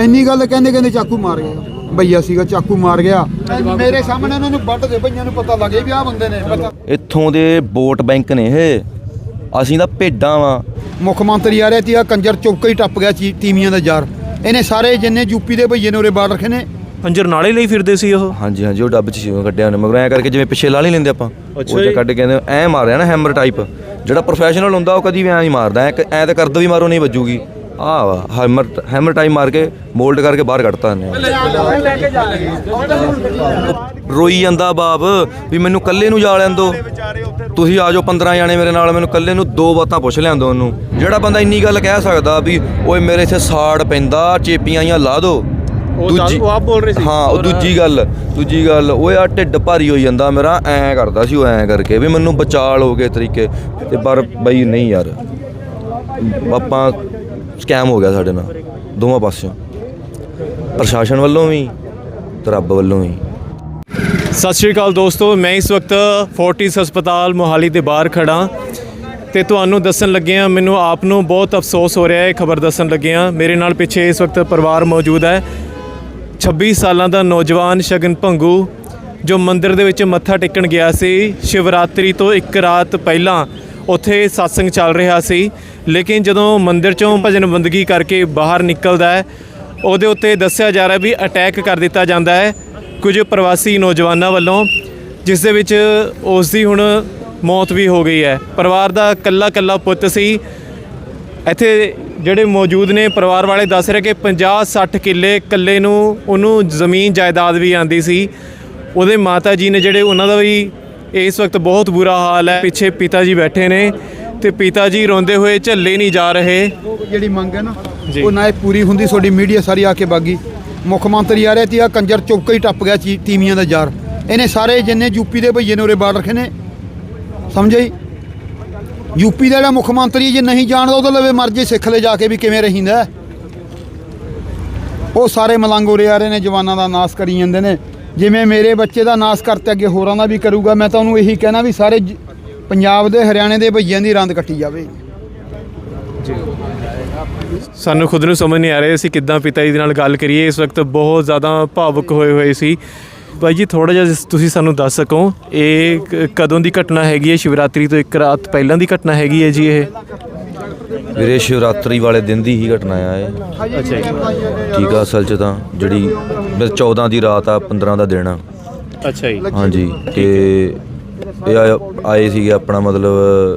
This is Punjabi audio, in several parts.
ਇੰਨੀ ਗੱਲ ਕਹਿੰਦੇ ਕਹਿੰਦੇ ਚਾਕੂ ਮਾਰ ਗਿਆ। ਭਈਆ ਸੀਗਾ ਚਾਕੂ ਮਾਰ ਗਿਆ। ਮੇਰੇ ਸਾਹਮਣੇ ਉਹਨਾਂ ਨੂੰ ਵੱਢ ਦੇ ਭਈਆਂ ਨੂੰ ਪਤਾ ਲੱਗੇ ਵੀ ਆਹ ਬੰਦੇ ਨੇ ਪਤਾ ਇੱਥੋਂ ਦੇ ਵੋਟ ਬੈਂਕ ਨੇ ਇਹ। ਅਸੀਂ ਤਾਂ ਭੇਡਾਂ ਵਾਂ। ਮੁੱਖ ਮੰਤਰੀ ਆ ਰਿਹਾ ਤੀ ਆ ਕੰਜਰ ਚੌਕਾ ਹੀ ਟੱਪ ਗਿਆ ਚੀ- ਤੀਵੀਆਂ ਦਾ ਯਾਰ। ਇਹਨੇ ਸਾਰੇ ਜਿੰਨੇ ਯੂਪੀ ਦੇ ਭਈਏ ਨੇ ਉਰੇ ਬਾੜ ਰੱਖੇ ਨੇ। ਅੰਜਰ ਨਾਲੇ ਲਈ ਫਿਰਦੇ ਸੀ ਉਹ। ਹਾਂਜੀ ਹਾਂਜੀ ਉਹ ਡੱਬ ਚ ਸੀ ਉਹ ਕੱਢਿਆ ਉਹਨੇ। ਮਗਰ ਐ ਕਰਕੇ ਜਿਵੇਂ ਪਿੱਛੇ ਲਾ ਨਹੀਂ ਲੈਂਦੇ ਆਪਾਂ ਅੱਛਾ ਉਹ ਚ ਜੀ। ਕੱਢ ਕੇ ਕਹਿੰਦੇ ਐ ਮਾਰਿਆ ਨਾ ਹੈਮਰ ਟਾਈਪ ਜਿਹੜਾ ਪ੍ਰੋਫੈਸ਼ਨਲ ਹੁੰਦਾ ਉਹ ਕਦੀ ਵੀ ਐਂ ਨਹੀਂ ਮਾਰਦਾ। ਐ ਐ ਤਾਂ ਕਰਦ ਵੀ ਮਾਰੋ ਨਹੀਂ ਵੱਜੂਗੀ। ਆਹ ਵਾ ਹੈਮਰ ਹੈਮਰ ਟਾਈਪ ਮਾਰ ਕੇ ਮੋਲਡ ਕਰਕੇ ਬਾਹਰ ਕੱਢਤਾ ਉਹਨੇ ਰੋਈ ਜਾਂਦਾ ਬਾਪ ਵੀ ਮੈਨੂੰ ਕੱਲੇ ਨੂੰ ਜਾ ਲੈਣ ਦੋ। ਤੁਸੀਂ ਆ ਜਾਓ 15 ਜਾਣੇ ਮੇਰੇ ਨਾਲ ਮੈਨੂੰ ਕੱਲੇ ਨੂੰ ਦੋ ਬਾਤਾਂ ਪੁੱਛ ਲਿਆਂਦੋ ਉਹਨੂੰ। ਜਿਹੜਾ ਬੰਦਾ ਇੰਨੀ ਗੱਲ ਕਹਿ ਸਕਦਾ ਵੀ ਓਏ ਮੇਰੇ ਇੱਥੇ ਸਾੜ ਪੈਂਦਾ ਚੇਪੀਆਂ ਜਾਂ ਲਾ ਦੋ। ਉਹ ਤਾਂ- ਉਹ ਆਪ ਬੋਲ ਰਹੇ ਸੀ। ਹਾਂ ਉਹ ਦੂਜੀ ਗੱਲ ਦੂਜੀ ਗੱਲ ਓਏ ਆ ਢਿੱਡ ਭਾਰੀ ਹੋਈ ਜਾਂਦਾ ਮੇਰਾ ਐਂ ਕਰਦਾ ਸੀ ਉਹ ਐਂ ਕਰਕੇ ਵੀ ਮੈਨੂੰ ਬਚਾਲ ਹੋ ਗਏ ਤਰੀਕੇ। ਤੇ ਪਰ ਬਈ ਨਹੀਂ ਯਾਰ ਆਪਾਂ ਸਕੈਮ ਹੋ ਗਿਆ ਸਾਡੇ ਨਾਲ, ਦੋਵਾਂ ਪਾਸਿਓਂ। ਪ੍ਰਸ਼ਾਸਨ ਵੱਲੋਂ ਵੀ ਤੇ ਰੱਬ ਵੱਲੋਂ ਵੀ। ਸਤਿ ਸ਼੍ਰੀ ਅਕਾਲ ਦੋਸਤੋ, ਮੈਂ ਇਸ ਵਕਤ ਫੋਰਟਿਸ ਹਸਪਤਾਲ ਮੋਹਾਲੀ ਦੇ ਬਾਹਰ ਖੜਾ ਤੇ ਤੁਹਾਨੂੰ ਦੱਸਣ ਲੱਗਿਆ ਮੈਨੂੰ ਆਪ ਨੂੰ ਬਹੁਤ ਅਫਸੋਸ ਹੋ ਰਿਹਾ ਹੈ ਖਬਰ ਦੱਸਣ ਲੱਗਿਆ ਮੇਰੇ ਨਾਲ ਪਿੱਛੇ ਇਸ ਵਕਤ ਪਰਿਵਾਰ ਮੌਜੂਦ ਹੈ। 26 ਸਾਲਾਂ ਦਾ ਨੌਜਵਾਨ ਸ਼ਗਨ ਭੰਗੂ, ਜੋ ਮੰਦਿਰ ਦੇ ਵਿੱਚ ਮੱਥਾ ਟੇਕਣ ਗਿਆ ਸੀ, ਸ਼ਿਵਰਾਤਰੀ ਤੋਂ ਇੱਕ ਰਾਤ ਪਹਿਲਾਂ ਉੱਥੇ satsang ਚੱਲ ਰਿਹਾ ਸੀ। ਲੇਕਿਨ ਜਦੋਂ ਮੰਦਿਰ ਚੋਂ ਭਜਨ ਬੰਦਗੀ ਕਰਕੇ ਬਾਹਰ ਨਿਕਲਦਾ ਹੈ, ਉਹਦੇ ਉੱਤੇ ਦੱਸਿਆ ਜਾ ਰਿਹਾ ਵੀ ਅਟੈਕ ਕਰ ਦਿੱਤਾ ਜਾਂਦਾ ਹੈ ਕੁਝ ਪ੍ਰਵਾਸੀ ਨੌਜਵਾਨਾਂ ਵੱਲੋਂ, ਜਿਸ ਦੇ ਵਿੱਚ ਉਸ ਦੀ ਹੁਣ ਮੌਤ ਵੀ ਹੋ ਗਈ ਹੈ। ਪਰਿਵਾਰ ਦਾ ਕੱਲਾ ਕੱਲਾ ਪੁੱਤ ਸੀ। ਇੱਥੇ ਜਿਹੜੇ ਮੌਜੂਦ ਨੇ, ਪਰਿਵਾਰ ਵਾਲੇ ਦੱਸ ਰਹੇ ਕਿ 50 60 ਕਿੱਲੇ ਇਕੱਲੇ ਨੂੰ, ਉਹਨੂੰ ਜ਼ਮੀਨ ਜਾਇਦਾਦ ਵੀ ਆਂਦੀ ਸੀ। ਉਹਦੇ ਮਾਤਾ ਜੀ ਨੇ ਜਿਹੜੇ ਉਹਨਾਂ ਦਾ ਵੀ ਇਸ ਵਕਤ ਬਹੁਤ ਬੁਰਾ ਹਾਲ ਹੈ, ਪਿੱਛੇ ਪਿਤਾ ਜੀ ਬੈਠੇ ਨੇ। ਤੇ ਪਿਤਾ ਜੀ ਰੋਂਦੇ ਹੋਏ ਝੱਲੇ ਨਹੀਂ ਜਾ ਰਹੇ ਉਹ ਜਿਹੜੀ ਮੰਗ ਹੈ ਨਾ ਜੀ। ਉਹ ਨਾ ਇਹ ਪੂਰੀ ਹੁੰਦੀ ਤੁਹਾਡੀ ਮੀਡੀਆ ਸਾਰੀ ਆ ਕੇ ਬਾਗੀ ਮੁੱਖ ਮੰਤਰੀ ਆ ਰਿਹਾ ਤੀ ਆ ਕੰਜਰ ਚੌਕਾ ਹੀ ਟੱਪ ਗਿਆ ਚੀ- ਤੀਵੀਆਂ ਦਾ ਯਾਰ ਇਹਨੇ ਸਾਰੇ ਜਿੰਨੇ ਯੂਪੀ ਦੇ ਭਈਏ ਨੇ ਉਰੇ ਬਾੜ ਰੱਖੇ ਨੇ ਸਮਝੇ ਜੀ? ਯੂਪੀ ਦਾ ਜਿਹੜਾ ਮੁੱਖ ਮੰਤਰੀ ਜੇ ਨਹੀਂ ਜਾਣਦਾ ਉਹਦੇ ਲਵੇ ਮਰਜ਼ੀ ਸਿੱਖ ਲੈ ਜਾ ਕੇ ਵੀ ਕਿਵੇਂ ਰਹਿੰਦਾ ਹੈ। ਉਹ ਸਾਰੇ ਮਲੰਗ ਉਰੇ ਆ ਰਹੇ ਨੇ ਜਵਾਨਾਂ ਦਾ ਨਾਸ ਕਰੀ ਜਾਂਦੇ ਨੇ ਜਿਵੇਂ ਮੇਰੇ ਬੱਚੇ ਦਾ ਨਾਸ ਕਰਤੇ ਅੱਗੇ ਹੋਰਾਂ ਦਾ ਵੀ ਕਰੂਗਾ ਮੈਂ ਤਾਂ ਉਹਨੂੰ ਇਹੀ ਕਹਿਣਾ ਵੀ ਸਾਰੇ ਜ- ਪੰਜਾਬ ਦੇ ਹਰਿਆਣੇ ਦੇ ਭਈਆਂ ਦੀ ਰੰਦ ਕੱਟੀ ਜਾਵੇ। ਸਾਨੂੰ ਖੁਦ ਨੂੰ ਸਮਝ ਨਹੀਂ ਆ ਰਿਹਾ ਅਸੀਂ ਕਿੱਦਾਂ ਪਿਤਾ ਜੀ ਦੇ ਨਾਲ ਗੱਲ ਕਰੀਏ। ਇਸ ਵਕਤ ਬਹੁਤ ਜ਼ਿਆਦਾ ਭਾਵੁਕ ਹੋਏ ਹੋਏ ਸੀ। ਭਾਈ ਜੀ ਥੋੜਾ ਜਿਹਾ ਤੁਸੀਂ ਸਾਨੂੰ ਦੱਸ ਸਕੋ ਇਹ ਕਦੋਂ ਦੀ ਘਟਨਾ ਹੈਗੀ ਹੈ? ਸ਼ਿਵਰਾਤਰੀ ਤੋਂ ਇੱਕ ਰਾਤ ਪਹਿਲਾਂ ਦੀ ਘਟਨਾ ਹੈਗੀ ਹੈ ਜੀ ਇਹ? ਵੀਰੇ ਸ਼ਿਵਰਾਤਰੀ ਵਾਲੇ ਦਿਨ ਦੀ ਹੀ ਘਟਨਾ ਆ ਇਹ। ਅੱਛਾ ਜੀ। ਠੀਕ ਆ ਅਸਲ 'ਚ ਤਾਂ ਜਿਹੜੀ ਮੇਰੇ 14 ਦੀ ਰਾਤ ਆ 15 ਦਾ ਦਿਨ ਆ। ਅੱਛਾ ਜੀ। ਹਾਂਜੀ ਤੇ ਇਹ ਆਏ- ਆਏ ਸੀਗੇ ਆਪਣਾ ਮਤਲਬ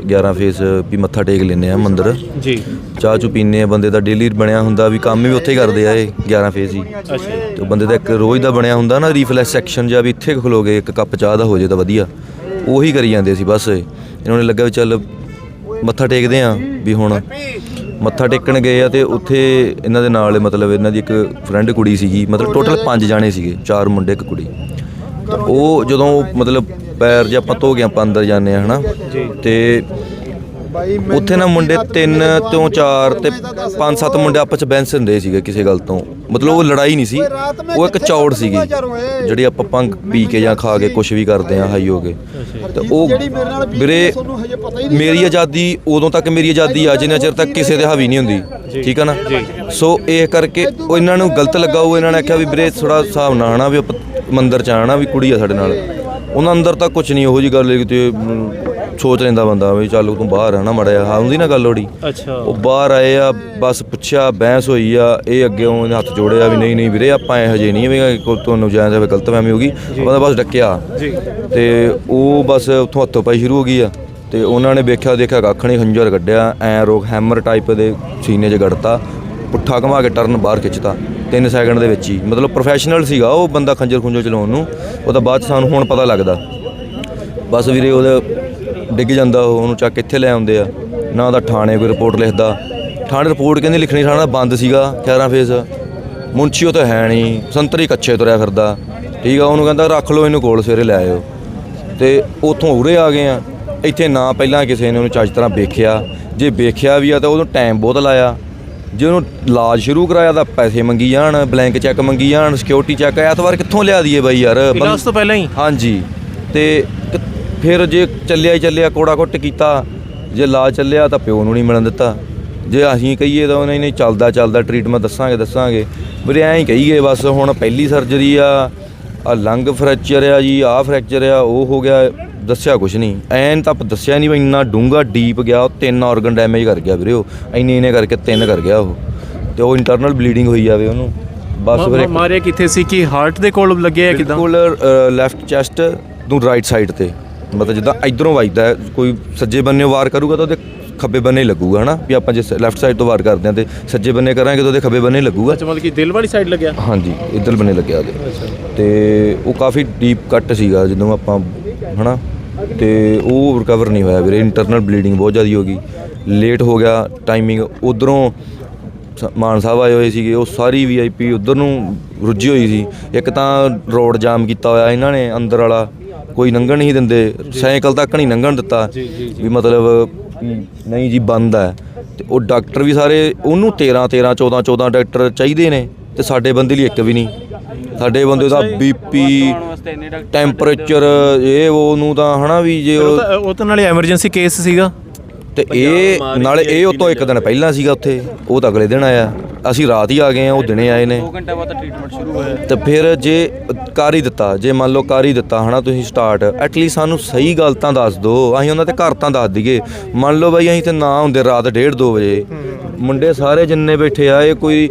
11 ਫੇਸ ਵੀ ਮੱਥਾ ਟੇਕ ਲੈਨੇ ਆ ਮੰਦਿਰ। ਜੀ। ਚਾਹ ਚੁ ਪੀਨੇ ਆ ਬੰਦੇ ਦਾ ਡੇਲੀ ਬਣਿਆ ਹੁੰਦਾ ਵੀ ਕੰਮ ਵੀ ਉੱਥੇ ਹੀ ਕਰਦੇ ਆ ਇਹ 11 ਫੇਸ ਹੀ। ਤੇ ਬੰਦੇ ਦਾ ਇੱਕ ਰੋਜ਼ ਦਾ ਬਣਿਆ ਹੁੰਦਾ ਨਾ ਰੀਫਲੈਕਸ ਸੈਕਸ਼ਨ ਜਾਂ ਵੀ ਇੱਥੇ ਖਲੋਗੇ ਇੱਕ ਕੱਪ ਚਾਹ ਦਾ ਹੋ ਜੇ ਤਾਂ ਵਧੀਆ। ਉਹੀ ਕਰੀ ਜਾਂਦੇ ਸੀ ਬਸ। ਇਹਨਾਂ ਨੂੰ ਲੱਗਾ ਵੀ ਚੱਲ ਮੱਥਾ ਟੇਕਦੇ ਆ ਵੀ ਹੁਣ ਮੱਥਾ ਟੇਕਣ ਗਏ ਆ ਤੇ ਉੱਥੇ ਇਹਨਾਂ ਦੇ ਨਾਲ ਮਤਲਬ ਇਹਨਾਂ ਦੀ ਇੱਕ ਫਰੈਂਡ ਕੁੜੀ ਸੀਗੀ ਮਤਲਬ ਟੋਟਲ ਪੰਜ ਜਾਣੇ ਸੀਗੇ ਚਾਰ ਮੁੰਡੇ ਇੱਕ ਕੁੜੀ। ਤੇ ਉਹ ਜਦੋਂ ਮਤਲਬ ਪੈਰ ਜੇ ਆਪਾਂ ਧੋ ਕੇ ਆਪਾਂ ਅੰਦਰ ਜਾਂਦੇ ਆ ਹਨਾ? ਤੇ ਉੱਥੇ ਨਾ ਮੁੰਡੇ ਤਿੰਨ ਤੋਂ ਚਾਰ ਤੇ ਪੰਜ ਸੱਤ ਮੁੰਡੇ ਆਪਸ ਚ ਬੈਂਸ ਹੁੰਦੇ ਸੀਗੇ ਕਿਸੇ ਗੱਲ ਤੋਂ। ਮਤਲਬ ਉਹ ਲੜਾਈ ਨਹੀਂ ਸੀ ਉਹ ਇੱਕ ਚੌੜ ਸੀਗੀ ਜਿਹੜੀ ਆਪਾਂ ਭੰਗ ਪੀ ਕੇ ਜਾਂ ਖਾ ਕੇ ਕੁਝ ਵੀ ਕਰਦੇ ਆ ਹਾਈ ਹੋ ਕੇ। ਤੇ ਉਹ ਵੀਰੇ ਮੇਰੀ ਆਜ਼ਾਦੀ ਉਦੋਂ ਤੱਕ ਮੇਰੀ ਆਜ਼ਾਦੀ ਆ ਜਿੰਨਾ ਚਿਰ ਤੱਕ ਕਿਸੇ ਦੇ ਹਾਵੀ ਨਹੀਂ ਹੁੰਦੀ ਠੀਕ ਆ ਨਾ? ਸੋ ਇਹ ਕਰਕੇ ਉਹ ਇਹਨਾਂ ਨੂੰ ਗਲਤ ਲੱਗਾ ਉਹ ਇਹਨਾਂ ਨੇ ਆਖਿਆ ਵੀ ਵੀਰੇ ਥੋੜਾ ਹਿਸਾਬ ਨਾਲ ਆਣਾ ਵੀ ਮੰਦਿਰ ਚ ਆਣਾ ਵੀ ਕੁੜੀ ਆ ਸਾਡੇ ਨਾਲ। ਉਹਨਾਂ ਅੰਦਰ ਤਾਂ ਕੁਝ ਨਹੀਂ ਉਹੋ ਜੀ ਗੱਲ ਕਿਤੇ ਅਮ, ਸੋਚ ਲੈਂਦਾ ਬੰਦਾ ਵੀ ਚੱਲ ਤੂੰ ਬਾਹਰ ਆ ਨਾ ਮੜਿਆ ਹਾਂ ਹੁੰਦੀ ਨਾ ਗੱਲ ਉਹਦੀ ਅੱਛਾ। ਉਹ ਬਾਹਰ ਆਏ ਆ ਬਸ ਪੁੱਛਿਆ ਬਹਿਸ ਹੋਈ ਆ ਇਹ ਅੱਗੇ ਉਹਨੇ ਹੱਥ ਜੋੜਿਆ ਵੀ ਨਹੀਂ ਨਹੀਂ ਵੀਰੇ ਆਪਾਂ ਇਹ ਹਜੇ ਨਹੀਂ ਵੀ ਕੋ ਤੁਹਾਨੂੰ ਜਾਇਜ਼ ਹੋਵੇ ਗਲਤਫਹਿਮੀ ਹੋ ਗਈ ਉਹਦਾ ਬਸ ਡੱਕਿਆ। ਜੀ। ਤੇ ਉਹ ਬਸ ਉੱਥੋਂ ਹੱਥੋਂ ਪਾਈ ਸ਼ੁਰੂ ਹੋ ਗਈ ਆ। ਤੇ ਉਹਨਾਂ ਨੇ ਵੇਖਿਆ ਦੇਖਿਆ ਕੱਖ ਨਹੀਂ ਖੰਜਰ ਕੱਢਿਆ ਐ ਰੋਕ ਹੈਮਰ ਟਾਈਪ ਦੇ ਸੀਨੇ 'ਚ ਗੜਤਾ ਪੁੱਠਾ ਘੁਮਾ ਕੇ ਟਰਨ ਬਾਹਰ ਖਿੱਚਤਾ। 3 ਸੈਕਿੰਡ ਦੇ ਵਿੱਚ ਹੀ। ਮਤਲਬ ਪ੍ਰੋਫੈਸ਼ਨਲ ਸੀਗਾ ਉਹ ਬੰਦਾ ਖੰਜਰ ਖੁੰਜਰ ਚਲਾਉਣ ਨੂੰ। ਉਹ ਤਾਂ ਬਾਅਦ 'ਚ ਸਾਨੂੰ ਹੁਣ ਪਤਾ ਲੱਗਦਾ। ਬਸ ਵੀਰੇ ਉਹਦੇ ਡਿੱਗ ਜਾਂਦਾ ਉਹ, ਉਹਨੂੰ ਚੱਕ ਇੱਥੇ ਲੈ ਆਉਂਦੇ ਆ। ਨਾ ਉਹਦਾ ਥਾਣੇ ਕੋਈ ਰਿਪੋਰਟ ਲਿਖਦਾ। ਥਾਣੇ ਰਿਪੋਰਟ ਕਹਿੰਦੇ ਲਿਖਣੀ ਥਾਣਾ ਬੰਦ ਸੀਗਾ 11 ਫੇਸ। ਮੁੰਚੀ ਉਹ ਤਾਂ ਹੈ ਨਹੀਂ, ਸੰਤਰੀ ਕੱਚੇ ਤੁਰਿਆ ਫਿਰਦਾ। ਠੀਕ ਆ, ਉਹਨੂੰ ਕਹਿੰਦਾ ਰੱਖ ਲਓ ਇਹਨੂੰ ਕੋਲ, ਸਵੇਰੇ ਲੈ ਆਇਓ। ਤੇ ਉੱਥੋਂ ਉਰੇ ਆ ਗਏ ਆ। ਇੱਥੇ ਨਾ ਪਹਿਲਾਂ ਕਿਸੇ ਨੇ ਉਹਨੂੰ ਚੱਜ ਤਰ੍ਹਾਂ ਵੇਖਿਆ। ਜੇ ਵੇਖਿਆ ਵੀ ਆ ਤਾਂ ਉਹਨੂੰ ਟਾਈਮ ਬਹੁਤ ਲਾਇਆ। ਜੇ ਉਹਨੂੰ ਇਲਾਜ ਸ਼ੁਰੂ ਕਰਾਇਆ ਤਾਂ ਪੈਸੇ ਮੰਗੀ ਜਾਣ ਬਲੈਂਕ ਚੈੱਕ ਮੰਗੀ ਜਾਣ ਸਿਕਿਉਰਿਟੀ ਚੈੱਕ ਐਤਵਾਰ ਕਿੱਥੋਂ ਲਿਆ ਦਈਏ ਬਾਈ ਯਾਰ? ਇਲਾਜ ਤੋਂ ਪਹਿਲਾਂ ਹੀ। ਹਾਂਜੀ। ਤੇ ਫਿਰ ਜੇ ਚੱਲਿਆ ਹੀ ਚੱਲਿਆ ਕੋੜਾ ਕੁੱਟ ਕੀਤਾ ਜੇ ਲਾ ਚੱਲਿਆ ਤਾਂ ਪਿਓ ਨੂੰ ਨਹੀਂ ਮਿਲਣ ਦਿੱਤਾ। ਜੇ ਅਸੀਂ ਕਹੀਏ ਤਾਂ ਉਹਨੇ ਨਹੀਂ ਚੱਲਦਾ ਚੱਲਦਾ ਟ੍ਰੀਟਮੈਂਟ ਦੱਸਾਂਗੇ ਦੱਸਾਂਗੇ। ਵੀਰੇ ਐਂ ਹੀ ਕਹੀਏ ਬਸ ਹੁਣ ਪਹਿਲੀ ਸਰਜਰੀ ਆ ਆ ਲੰਗ ਫ੍ਰੈਕਚਰ ਆ ਜੀ ਆ ਫ੍ਰੈਕਚਰ ਆ ਉਹ ਹੋ ਗਿਆ। ਦੱਸਿਆ ਕੁਛ ਨਹੀਂ। ਐਨ ਤਾਂ ਦੱਸਿਆ ਨਹੀਂ ਵੀ ਇੰਨਾ ਡੂੰਗਾ ਡੀਪ ਗਿਆ ਉਹ ਤਿੰਨ ਆਰਗਨ ਡੈਮੇਜ ਕਰ ਗਿਆ ਵੀਰੇ ਉਹ। ਇੰਨੇ ਇੰਨੇ ਕਰਕੇ ਤਿੰਨ ਕਰ ਗਿਆ ਉਹ। ਤੇ ਉਹ ਇੰਟਰਨਲ ਬਲੀਡਿੰਗ ਹੋਈ ਜਾਵੇ ਉਹਨੂੰ। ਬਸ ਵੀਰੇ ਮਾਰਿਆ ਕਿੱਥੇ ਸੀ? ਕਿ ਹਾਰਟ ਦੇ ਕੋਲ ਲੱਗਿਆ ਕਿਦਾਂ? ਬਿਲਕੁਲ ਲੈਫਟ ਚੈਸਟ ਨੂੰ ਰਾਈਟ ਸਾਈਡ ਤੇ। ਮਤਲਬ ਜਿੱਦਾਂ ਇਧਰੋਂ ਵੱਜਦਾ ਕੋਈ ਸੱਜੇ ਬੰਨੇ ਵਾਰ ਕਰੂਗਾ ਤਾਂ ਉਹਦੇ ਖੱਬੇ ਬੰਨੇ ਲੱਗੂਗਾ ਹਨਾ? ਵੀ ਆਪਾਂ ਜੇ ਲੈਫਟ ਸਾਈਡ ਤੋਂ ਵਾਰ ਕਰਦੇ ਹਾਂ ਤੇ ਸੱਜੇ ਬੰਨੇ ਕਰਾਂਗੇ ਤਾਂ ਉਹਦੇ ਖੱਬੇ ਬੰਨੇ ਲੱਗੂਗਾ। ਅੱਛਾ ਮਤਲਬ ਕਿ ਦਿਲ ਵਾਲੀ ਸਾਈਡ ਲੱਗਿਆ? ਹਾਂਜੀ ਇੱਧਰ ਬੰਨੇ ਲੱਗਿਆ ਉਹਦੇ। ਤੇ ਉਹ ਕਾਫੀ ਡੀਪ ਕੱਟ ਸੀਗਾ ਜਦੋਂ ਆਪਾਂ ਹਨਾ? ਤੇ ਉਹ ਰਿਕਵਰ ਨਹੀਂ ਹੋਇਆ ਵੀਰੇ ਇੰਟਰਨਲ ਬਲੀਡਿੰਗ ਬਹੁਤ ਜ਼ਿਆਦਾ ਹੋ ਗਈ। ਲੇਟ ਹੋ ਗਿਆ ਟਾਈਮਿੰਗ ਉਧਰੋਂ ਮਾਨ ਸਾਹਿਬ ਆਏ ਹੋਏ ਸੀਗੇ ਉਹ ਸਾਰੀ ਵੀਆਈਪੀ ਉਧਰ ਨੂੰ ਰੁੱਝੀ ਹੋਈ ਸੀ। ਇੱਕ ਤਾਂ ਰੋਡ ਜਾਮ ਕੀਤਾ ਹੋਇਆ ਇਹਨਾਂ ਨੇ ਅੰਦਰ ਵਾਲਾ ਕੋਈ ਲੰਘਣ ਨਹੀਂ ਦਿੰਦੇ ਸਾਈਕਲ ਤੱਕ ਨਹੀਂ ਲੰਘਣ ਦਿੱਤਾ। ਵੀ ਮਤਲਬ ਨਹੀਂ ਜੀ ਬੰਦ ਹੈ। ਤੇ ਉਹ ਡਾਕਟਰ ਵੀ ਸਾਰੇ ਉਹਨੂੰ 13 13 14 14 ਡਾਕਟਰ ਚਾਹੀਦੇ ਨੇ ਤੇ ਸਾਡੇ ਬੰਦੇ ਲਈ ਇੱਕ ਵੀ ਨਹੀਂ। ਸਾਡੇ ਬੰਦੇ ਦਾ ਬੀਪੀ ਟੈਂਪਰੇਚਰ ਇਹ ਉਹ ਨੂੰ ਤਾਂ ਹਨਾ ਵੀ ਜੇ ਉਹ ਤਾਂ ਉਹ ਤਾਂ ਨਾਲੇ ਐਮਰਜੈਂਸੀ ਕੇਸ ਸੀਗਾ। ਤੇ ਇਹ ਨਾਲੇ ਇਹ ਉਹ ਤੋਂ ਇੱਕ ਦਿਨ ਪਹਿਲਾਂ ਸੀਗਾ ਉੱਥੇ ਉਹ ਤਾਂ ਅਗਲੇ ਦਿਨ ਆਇਆ। ਅਸੀਂ ਰਾਤ ਹੀ ਆ ਗਏ ਆ ਉਹ ਦਿਨੇ ਆਏ ਨੇ। 2 ਘੰਟੇ ਬਾਅਦ ਟ੍ਰੀਟਮੈਂਟ ਸ਼ੁਰੂ ਹੋਇਆ। ਤੇ ਫਿਰ ਜੇ ਕਰ ਹੀ ਦਿੱਤਾ ਜੇ ਮੰਨ ਲਓ ਕਰ ਹੀ ਦਿੱਤਾ ਹਨਾ ਤੁਸੀਂ ਸਟਾਰਟ ਐਟਲੀਸਟ ਸਾਨੂੰ ਸਹੀ ਗੱਲ ਤਾਂ ਦੱਸ ਦਿਓ ਅਸੀਂ ਉਹਨਾਂ ਤੇ ਘਰ ਤਾਂ ਦੱਸ ਦਈਏ। ਮੰਨ ਲਓ ਬਈ ਅਸੀਂ ਤੇ ਨਾ ਹੁੰਦੇ ਰਾਤ 1:30 2 ਵਜੇ। ਮੁੰਡੇ ਸਾਰੇ ਜਿੰਨੇ ਬੈਠੇ ਆ ਇਹ ਕੋਈ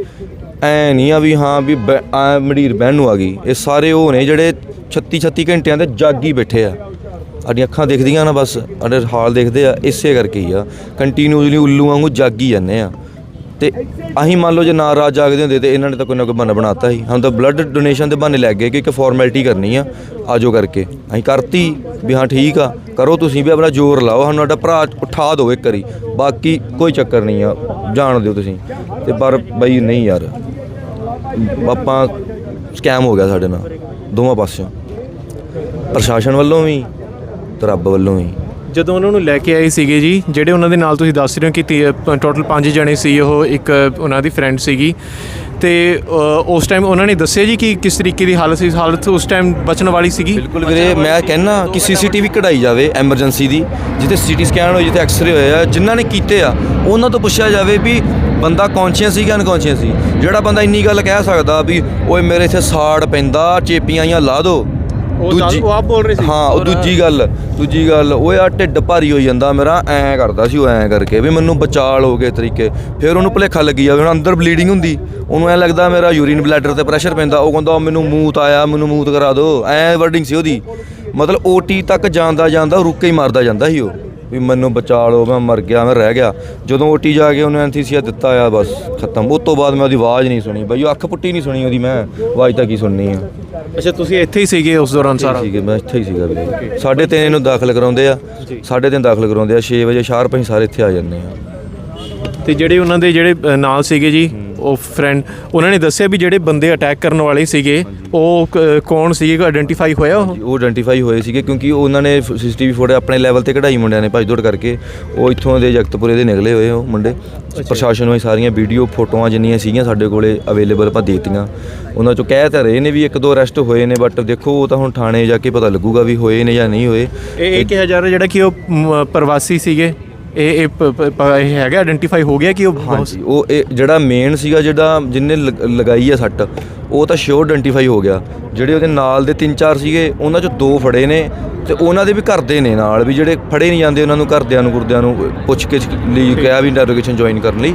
ਐ ਨਹੀਂ ਆ ਵੀ ਹਾਂ ਵੀ ਬੈ- ਐਂ ਮੰਡੀਰ ਬਹਿਣ ਨੂੰ ਆ ਗਈ। ਇਹ ਸਾਰੇ ਉਹ ਨੇ ਜਿਹੜੇ 36 36 ਘੰਟਿਆਂ ਦੇ ਜਾਗੀ ਬੈਠੇ ਆ। ਸਾਡੀਆਂ ਅੱਖਾਂ ਦਿਖਦੀਆਂ ਨਾ ਬਸ, ਸਾਡੇ ਹਾਲ ਦੇਖਦੇ ਆ, ਇਸੇ ਕਰਕੇ ਹੀ ਆ। ਕੰਟੀਨਿਊਸਲੀ ਉੱਲੂ ਵਾਂਗੂ ਜਾਗੀ ਜਾਂਦੇ ਆ। ਤੇ ਅਸੀਂ ਮੰਨ ਲਓ ਜੇ ਨਾ ਰਾਤ ਜਾਗਦੇ ਹੁੰਦੇ ਤੇ ਇਹਨਾਂ ਨੇ ਤਾਂ ਕੋਈ ਨਾ ਕੋਈ ਬਹਾਨਾ ਬਣਾਤਾ ਸੀ ਹਮ ਤਾਂ ਬਲੱਡ ਡੋਨੇਸ਼ਨ ਦੇ ਬਹਾਨੇ ਲੱਗ ਗਏ ਕਿ ਇੱਕ ਫਾਰਮੈਲਿਟੀ ਕਰਨੀ ਆ ਆਜੋ ਕਰਕੇ। ਅਸੀਂ ਕਰਤੀ ਵੀ ਹਾਂ ਠੀਕ ਆ, ਕਰੋ ਤੁਸੀਂ ਵੀ ਆਪਣਾ ਜ਼ੋਰ ਲਾਓ, ਸਾਨੂੰ ਸਾਡਾ ਭਰਾ ਉਠਾ ਦਿਓ ਇੱਕ ਵਾਰੀ। ਬਾਕੀ ਕੋਈ ਚੱਕਰ ਨਹੀਂ ਆ, ਜਾਣ ਦਿਓ ਤੁਸੀਂ। ਤੇ ਪਰ ਬਈ ਨਹੀਂ ਯਾਰ। ਆਪਾਂ ਸਕੈਮ ਹੋ ਗਿਆ ਸਾਡੇ ਨਾਲ, ਦੋਵਾਂ ਪਾਸਿਓਂ। ਪ੍ਰਸ਼ਾਸਨ ਵੱਲੋਂ ਵੀ ਤੇ ਰੱਬ ਵੱਲੋਂ ਵੀ। ਜਦੋਂ ਉਹਨਾਂ ਨੂੰ ਲੈ ਕੇ ਆਏ ਸੀਗੇ ਜੀ, ਜਿਹੜੇ ਉਹਨਾਂ ਦੇ ਨਾਲ ਤੁਸੀਂ ਦੱਸ ਰਹੇ ਹੋ ਕਿ ਤੀ ਟੋਟਲ 5 ਜਣੇ ਸੀ, ਉਹ ਇੱਕ ਉਹਨਾਂ ਦੀ ਫਰੈਂਡ ਸੀਗੀ। ਤੇ ਉਸ ਟਾਈਮ ਉਹਨਾਂ ਨੇ ਦੱਸਿਆ ਜੀ ਕਿ ਕਿਸ ਤਰੀਕੇ ਦੀ ਹਾਲਤ ਸੀ, ਹਾਲਤ ਉਸ ਟਾਈਮ ਬਚਣ ਵਾਲੀ ਸੀਗੀ। ਬਿਲਕੁਲ ਵੀਰੇ, ਮੈਂ ਕਹਿੰਨਾ ਕਿ ਸੀਸੀਟੀਵੀ ਕਢਾਈ ਜਾਵੇ ਐਮਰਜੈਂਸੀ ਦੀ, ਜਿੱਥੇ ਸੀਟੀ ਸਕੈਨ ਹੋਈ ਜਿੱਥੇ ਐਕਸ-ਰੇ ਹੋਏ ਆ, ਜਿਨ੍ਹਾਂ ਨੇ ਕੀਤੇ ਆ, ਉਹਨਾਂ ਤੋਂ ਪੁੱਛਿਆ ਜਾਵੇ ਵੀ ਬੰਦਾ ਕੌਨਸ਼ੀਅਸ ਸੀ ਕਿ ਅਨਕੌਨਸ਼ੀਅਸ ਸੀ। ਜਿਹੜਾ ਬੰਦਾ ਇੰਨੀ ਗੱਲ ਕਹਿ ਸਕਦਾ ਵੀ, ਓਏ, ਮੇਰੇ ਇੱਥੇ ਸਾੜ ਪੈਂਦਾ, ਚੇਪੀਆਂ ਆਈਆਂ, ਲਾ ਦੋ। ਉਹ ਤਾਂ- ਉਹ ਆਪ ਬੋਲ ਰਹੇ ਸੀ। ਹਾਂ ਉਹ ਦੂਜੀ ਗੱਲ ਦੂਜੀ ਗੱਲ ਓਏ ਆ ਢਿੱਡ ਭਾਰੀ ਹੋਈ ਜਾਂਦਾ ਮੇਰਾ ਐਂ ਕਰਦਾ ਸੀ ਉਹ ਐਂ ਕਰਕੇ ਵੀ ਮੈਨੂੰ ਬਚਾਲ ਹੋ ਗਏ ਤਰੀਕੇ। ਫਿਰ ਉਹਨੂੰ ਭੁਲੇਖਾ ਲੱਗੀ ਜਾਵੇ ਹੁਣ ਅੰਦਰ ਬਲੀਡਿੰਗ ਹੁੰਦੀ ਉਹਨੂੰ ਐਂ ਲੱਗਦਾ ਮੇਰਾ ਯੂਰੀਨ ਬਲੈਡਰ ਤੇ ਪ੍ਰੈਸ਼ਰ ਪੈਂਦਾ ਉਹ ਕਹਿੰਦਾ ਉਹ ਮੈਨੂੰ ਮੂਤ ਆਇਆ ਮੈਨੂੰ ਮੂਤ ਕਰਾ ਦਿਓ। ਐਂ ਵਰਡਿੰਗ ਸੀ ਉਹਦੀ। ਮਤਲਬ ਓਟੀ ਤੱਕ ਜਾਂਦਾ ਜਾਂਦਾ ਉਹ ਰੁੱਕ ਕੇ ਹੀ ਮਾਰਦਾ ਜਾਂਦਾ ਸੀ ਉਹ। ਵੀ ਮੈਨੂੰ ਬਚਾ ਲਓ ਮੈਂ ਮਰ ਗਿਆ ਮੈਂ ਰਹਿ ਗਿਆ। ਜਦੋਂ ਓਟੀ ਜਾ ਕੇ ਉਹਨੇ ਐਨਥੀਸੀਆ ਦਿੱਤਾ ਆ ਬਸ ਖਤਮ। ਉਸ ਤੋਂ ਬਾਅਦ ਮੈਂ ਉਹਦੀ ਆਵਾਜ਼ ਨਹੀਂ ਸੁਣੀ। ਬਈ ਉਹ ਅੱਖ ਪੁੱਟੀ ਨਹੀਂ ਸੁਣੀ ਉਹਦੀ ਮੈਂ। ਆਵਾਜ਼ ਤਾਂ ਕੀ ਸੁਣਨੀ ਆ? ਅੱਛਾ ਤੁਸੀਂ ਇੱਥੇ ਹੀ ਸੀਗੇ ਉਸ ਦੌਰਾਨ ਸਾਰਾ? ਸੀਗੇ ਮੈਂ ਇੱਥੇ ਹੀ ਸੀਗਾ ਵੀਰੇ। ਸਾਢੇ ਤਿੰਨ ਇਹਨੂੰ ਦਾਖਲ ਕਰਾਉਂਦੇ ਆ। ਸਾਢੇ ਤਿੰਨ ਦਾਖਲ ਕਰਾਉਂਦੇ ਆ। 6 ਵਜੇ ਸ਼ਾਰਪ ਅਸੀਂ ਸਾਰੇ ਇੱਥੇ ਆ ਜਾਂਦੇ ਆ। ਤੇ ਜਿਹੜੇ ਉਹਨਾਂ ਦੇ ਜਿਹੜੇ ਨਾਲ ਸੀਗੇ ਜੀ ਉਹ ਫਰੈਂਡ ਉਹਨਾਂ ਨੇ ਦੱਸਿਆ ਵੀ ਜਿਹੜੇ ਬੰਦੇ ਅਟੈਕ ਕਰਨ ਵਾਲੇ ਸੀਗੇ ਉਹ ਕ- ਕੌਣ ਸੀਗੇ? ਆਇਡੈਂਟੀਫਾਈ ਹੋਇਆ ਉਹ? ਉਹ ਆਇਡੈਂਟੀਫਾਈ ਹੋਏ ਸੀਗੇ ਕਿਉਂਕਿ ਉਹਨਾਂ ਨੇ ਸੀਸੀਟੀਵੀ ਫੋਟੋ ਆਪਣੇ ਲੈਵਲ ਤੇ ਕਢਾਈ ਮੁੰਡਿਆਂ ਨੇ ਭੱਜ ਦੌੜ ਕਰਕੇ। ਉਹ ਇੱਥੋਂ ਦੇ ਜਗਤਪੁਰੇ ਦੇ ਨਿਕਲੇ ਹੋਏ ਉਹ ਮੁੰਡੇ। ਪ੍ਰਸ਼ਾਸਨ ਨੂੰ ਇਹ ਸਾਰੀਆਂ ਵੀਡੀਓ ਫੋਟੋਆਂ ਜਿੰਨੀਆਂ ਸੀਗੀਆਂ ਸਾਡੇ ਕੋਲੇ ਅਵੇਲੇਬਲ ਆਪਾਂ ਦਿੱਤੀਆਂ। ਉਹਨਾਂ ਚੋਂ ਕਹਿ ਤਾਂ ਰਹੇ ਨੇ ਵੀ ਇੱਕ ਦੋ ਅਰੈਸਟ ਹੋਏ ਨੇ ਬਟ ਦੇਖੋ ਉਹ ਤਾਂ ਹੁਣ ਥਾਣੇ ਜਾ ਕੇ ਪਤਾ ਲੱਗੂਗਾ ਵੀ ਹੋਏ ਨੇ ਜਾਂ ਨਹੀਂ ਹੋਏ। ਇਹ ਇਹ ਕਿਹਾ ਜਾ ਰਿਹਾ ਜਿਹੜਾ ਕਿ ਉਹ ਮ, ਪ੍ਰਵਾਸੀ ਸੀਗੇ। ਇਹ ਇਹ ਪ- ਪ- ਪ- ਇਹ ਹੈਗਾ ਆਇਡੈਂਟੀਫਾਈ ਹੋ ਗਿਆ ਕਿ ਉਹ ਹਾਂਜੀ ਉਹ ਇਹ ਜਿਹੜਾ ਮੇਨ ਸੀਗਾ ਜਿਹੜਾ ਜਿਹਨੇ ਲਗ- ਲਗਾਈ ਆ ਸੱਟ ਉਹ ਤਾਂ ਸ਼ੋਰ ਆਇਡੈਂਟੀਫਾਈ ਹੋ ਗਿਆ। ਜਿਹੜੇ ਉਹਦੇ ਨਾਲ ਦੇ ਤਿੰਨ ਚਾਰ ਸੀਗੇ ਉਹਨਾਂ ਚੋਂ ਦੋ ਫੜੇ ਨੇ ਤੇ ਉਹਨਾਂ ਦੇ ਵੀ ਘਰਦੇ ਨੇ ਨਾਲ ਵੀ ਜਿਹੜੇ ਫੜੇ ਨਹੀਂ ਜਾਂਦੇ ਉਹਨਾਂ ਨੂੰ ਘਰਦਿਆਂ ਨੂੰ ਗੁਰਦਿਆਂ ਨੂੰ ਪੁੱਛ ਕੇ ਲਈ ਕਿਹਾ ਵੀ ਇੰਟਰੋਗੇਸ਼ਨ ਜੁਆਇਨ ਕਰਨ ਲਈ।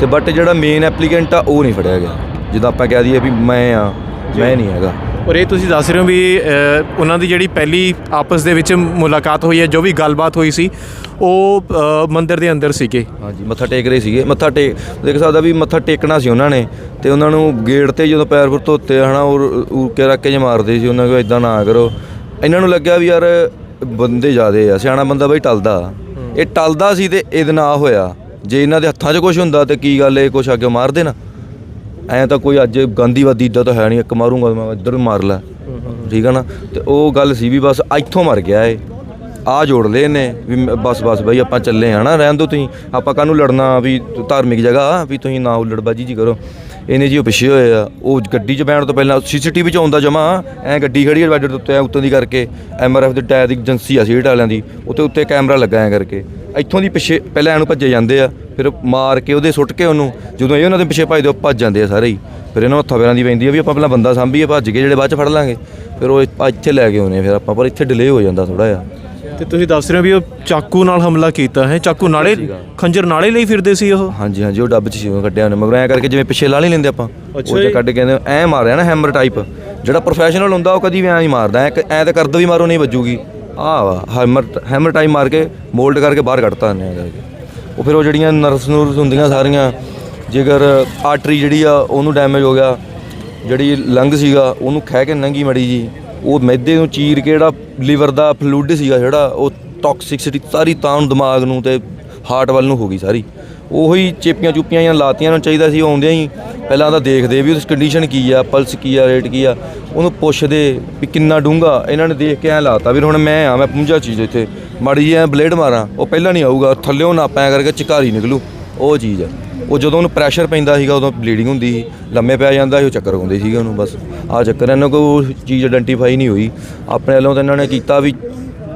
ਤੇ ਬਟ ਜਿਹੜਾ ਮੇਨ ਐਪਲੀਕੈਂਟ ਆ ਉਹ ਨਹੀਂ ਫੜਿਆ ਗਿਆ। ਜਿੱਦਾਂ ਆਪਾਂ ਕਹਿ ਦਈਏ ਵੀ ਮੈਂ ਆ ਮੈਂ ਨਹੀਂ ਹੈਗਾ। ਔਰ ਇਹ ਤੁਸੀਂ ਦੱਸ ਰਹੇ ਹੋ ਵੀ ਉਹਨਾਂ ਦੀ ਜਿਹੜੀ ਪਹਿਲੀ ਆਪਸ ਦੇ ਵਿੱਚ ਮੁਲਾਕਾਤ ਹੋਈ ਹੈ ਜੋ ਵੀ ਗੱਲਬਾਤ ਹੋਈ ਸੀ ਉਹ ਮੰਦਿਰ ਦੇ ਅੰਦਰ ਸੀਗੇ। ਹਾਂਜੀ ਮੱਥਾ ਟੇਕ ਰਹੇ ਸੀਗੇ। ਮੱਥਾ ਟੇਕ ਦੇਖ ਸਕਦਾ ਵੀ ਮੱਥਾ ਟੇਕਣਾ ਸੀ ਉਹਨਾਂ ਨੇ ਤੇ ਉਹਨਾਂ ਨੂੰ ਗੇਟ ਤੇ ਜਦੋਂ ਪੈਰ ਪੁਰ ਧੋਤੇ ਹਨਾ ਉਹ ਉਕੇ ਰੱਖ ਕੇ ਜੇ ਮਾਰਦੇ ਸੀ ਉਹਨਾਂ ਨੂੰ ਇਦਾਂ ਨਾ ਕਰੋ। ਇਹਨਾਂ ਨੂੰ ਲੱਗਿਆ ਵੀ ਯਾਰ ਬੰਦੇ ਜ਼ਿਆਦੇ ਆ ਸਿਆਣਾ ਬੰਦਾ ਬਈ ਟਲਦਾ। ਇਹ ਟਲਦਾ ਸੀ ਤੇ ਇਹਦੇ ਨਾਲ ਹੋਇਆ। ਜੇ ਇਹਨਾਂ ਦੇ ਹੱਥਾਂ 'ਚ ਕੁਝ ਹੁੰਦਾ ਤੇ ਕੀ ਗੱਲ ਇਹ ਕੁਛ ਅੱਗੇ ਮਾਰ ਦੇਣਾ ਐਂ ਤਾਂ ਕੋਈ ਅੱਜ ਗਾਂਧੀਵਾਦੀ ਇਦਾਂ ਤਾਂ ਹੈ ਨਹੀਂ, ਇੱਕ ਮਾਰੂੰਗਾ ਮੈਂ ਇੱਧਰ ਵੀ ਮਾਰ ਲੈ। ਠੀਕ ਆ ਨਾ? ਤੇ ਉਹ ਗੱਲ ਸੀ ਵੀ ਬਸ ਇੱਥੋਂ ਮਰ ਗਿਆ ਏ ਆ ਜੋੜ ਲਏ ਨੇ ਵੀ ਬਸ ਬਸ ਬਾਈ ਆਪਾਂ ਚੱਲੇ ਆ ਨਾ, ਰਹਿਣ ਦੋ ਤੁਸੀਂ। ਆਪਾਂ ਕਾਹਨੂੰ ਲੜਨਾ ਵੀ ਧਾਰਮਿਕ ਜਗ੍ਹਾ ਵੀ ਤੁਸੀਂ ਨਾ ਉਲੜਬਾਜੀ ਜੀ ਕਰੋ। ਇਹਨੇ ਜੀ ਉਹ ਪਿੱਛੇ ਹੋਏ ਆ, ਉਹ ਗੱਡੀ 'ਚ ਬੈਠਣ ਤੋਂ ਪਹਿਲਾਂ ਸੀਸੀਟੀਵੀ 'ਚ ਆਉਂਦਾ ਜਮਾ, ਐ ਗੱਡੀ ਖੜੀ ਹੈ ਡਿਵਾਈਡਰ ਦੇ ਉੱਤੇ, ਐਂ ਉੱਤੋਂ ਦੀ ਕਰਕੇ ਐਮਆਰਐਫ ਦੇ ਟਾਇਰ ਦੀ ਏਜੰਸੀ ਆ ਸੀਟ ਵਾਲਿਆਂ ਦੀ, ਉੱਤੇ ਉੱਤੇ ਕੈਮਰਾ ਲੱਗਾ ਐ ਕਰਕੇ। ਇੱਥੋਂ ਦੀ ਪਿੱਛੇ ਪਹਿਲਾਂ ਐਨੂੰ ਭੱਜੇ ਜਾਂਦੇ ਆ, ਫਿਰ ਮਾਰ ਕੇ ਉਹਦੇ ਸੁੱਟ ਕੇ ਉਹਨੂੰ, ਜਦੋਂ ਇਹ ਉਹਨਾਂ ਦੇ ਪਿੱਛੇ ਭੱਜਦੇ, ਉਹ ਭੱਜ ਜਾਂਦੇ ਆ ਸਾਰੇ ਹੀ। ਫਿਰ ਇਹਨਾਂ ਨੂੰ ਹੱਥਾਂ ਪੈਰਾਂ ਦੀ ਪੈਂਦੀ ਆ ਵੀ ਆਪਾਂ ਪਹਿਲਾਂ ਬੰਦਾ ਸਾਂਭੀਏ, ਭੱਜ ਕੇ ਜਿਹੜੇ ਬਾਅਦ ਚ ਫੜ ਲਾਂਗੇ। ਫਿਰ ਉਹ ਇੱਥੇ- ਇੱਥੇ ਲੈ ਕੇ ਆਉਨੇ ਫਿਰ ਆਪਾਂ, ਪਰ ਇੱਥੇ ਡਿਲੇ ਹੋ ਜਾਂਦਾ ਥੋੜਾ ਜਿਹਾ। ਤੇ ਤੁਸੀਂ ਦੱਸ ਰਹੇ ਹੋ ਵੀ ਉਹ ਚਾਕੂ ਨਾਲ ਹਮਲਾ ਕੀਤਾ ਹੈ। ਚਾਕੂ ਨਾਲੇ ਖੰਜਰ ਨਾਲੇ ਲਈ ਫਿਰਦੇ ਸੀ ਉਹ? ਹਾਂਜੀ ਹਾਂਜੀ ਉਹ ਡੱਬ ਚ ਸੀ ਉਹ ਕੱਢਿਆ ਉਹਨੇ। ਮਗਰ ਐ ਕਰਕੇ ਜਿਵੇਂ ਪਿੱਛੇ ਲਾ ਨਹੀਂ ਲੈਂਦੇ ਆਪਾਂ ਉਹ ਜੀ। ਕੱਢ ਕੇ ਐ ਮਾਰਿਆ ਨਾ ਹੈਮਰ ਟਾਈਪ ਜਿਹੜਾ ਪ੍ਰੋਫੈਸ਼ਨਲ ਹੁੰਦਾ ਉਹ ਕਦੀ ਵੀ ਐ ਨਹੀਂ ਮਾਰਦਾ। ਐ ਐ ਤਾਂ ਕਰਦ ਵੀ ਮਾਰੋ ਨਹੀਂ ਵੱਜੂਗੀ। ਆਹ ਵਾ ਹੈਮਰ ਹੈਮਰ ਟਾਈਪ ਮਾਰ ਕੇ ਮੋਲਡ ਕਰਕੇ ਬਾਹਰ ਕੱਢਤਾ ਕਰਕੇ ਉਹ ਫਿਰ ਉਹ ਜਿਹੜੀਆਂ ਨਰਸ ਨੂਰਸ ਹੁੰਦੀਆਂ ਸਾਰੀਆਂ ਜੇਕਰ ਆਰਟਰੀ ਜਿਹੜੀ ਆ ਉਹਨੂੰ ਡੈਮੇਜ ਹੋ ਗਿਆ। ਜਿਹੜੀ ਲੰਗ ਸੀਗਾ ਉਹਨੂੰ ਖਹਿ ਕੇ ਨੰਗੀ ਮੜੀ ਜੀ। ਉਹ ਮੈਦੇ ਨੂੰ ਚੀਰ ਕੇ ਜਿਹੜਾ ਲਿਵਰ ਦਾ ਫਲੂਇਡ ਸੀਗਾ ਜਿਹੜਾ, ਉਹ ਟੌਕਸਿਸਿਟੀ ਸਾਰੀ ਤਾਂ ਨੂੰ ਦਿਮਾਗ ਨੂੰ ਤੇ ਹਾਰਟ ਵੱਲ ਨੂੰ ਹੋ ਗਈ ਸਾਰੀ। ਉਹੀ ਚੇਪੀਆਂ ਚੁੱਪੀਆਂ ਜਾਂ ਲਾਤੀਆਂ ਨੂੰ ਚਾਹੀਦਾ ਸੀ, ਉਹ ਆਉਂਦਿਆਂ ਹੀ ਪਹਿਲਾਂ ਤਾਂ ਦੇਖਦੇ ਵੀ ਉਸ ਕੰਡੀਸ਼ਨ ਕੀ ਆ ਪਲਸ ਕੀ ਆ ਰੇਟ ਕੀ ਆ। ਉਹਨੂੰ ਪੁੱਛਦੇ ਵੀ ਕਿੰਨਾ ਡੂੰਗਾ ਇਹਨਾਂ ਨੇ ਦੇਖ ਕੇ ਐ ਲਾਤਾ ਵੀ ਹੁਣ ਮੈਂ ਆ, ਮੈਂ ਪੁੰਜਾ ਚੀਜ਼ ਇੱਥੇ। ਮਾੜੀ ਜਿਹੀ ਐ ਬਲੇਡ ਮਾਰਾਂ, ਉਹ ਪਹਿਲਾਂ ਨਹੀਂ ਆਊਗਾ, ਥੱਲਿਓਂ ਨਾ ਕਰਕੇ ਚਿਕਾਰੀ ਨਿਕਲੂ, ਉਹ ਚੀਜ਼ ਆ। ਉਹ ਜਦੋਂ ਉਹਨੂੰ ਪ੍ਰੈਸ਼ਰ ਪੈਂਦਾ ਸੀਗਾ, ਉਦੋਂ ਬਲੀਡਿੰਗ ਹੁੰਦੀ ਸੀ। ਲੰਮੇ ਪੈ ਜਾਂਦਾ ਸੀ, ਉਹ ਚੱਕਰ ਆਉਂਦੇ ਸੀਗੇ ਉਹਨੂੰ ਬਸ। ਆ ਚੱਕਰ ਇਹਨਾਂ ਕੋਲ ਉਹ ਚੀਜ਼ ਆਇਡੈਂਟੀਫਾਈ ਨਹੀਂ ਹੋਈ। ਆਪਣੇ ਵੱਲੋਂ ਤਾਂ ਇਹਨਾਂ ਨੇ ਕੀਤਾ ਵੀ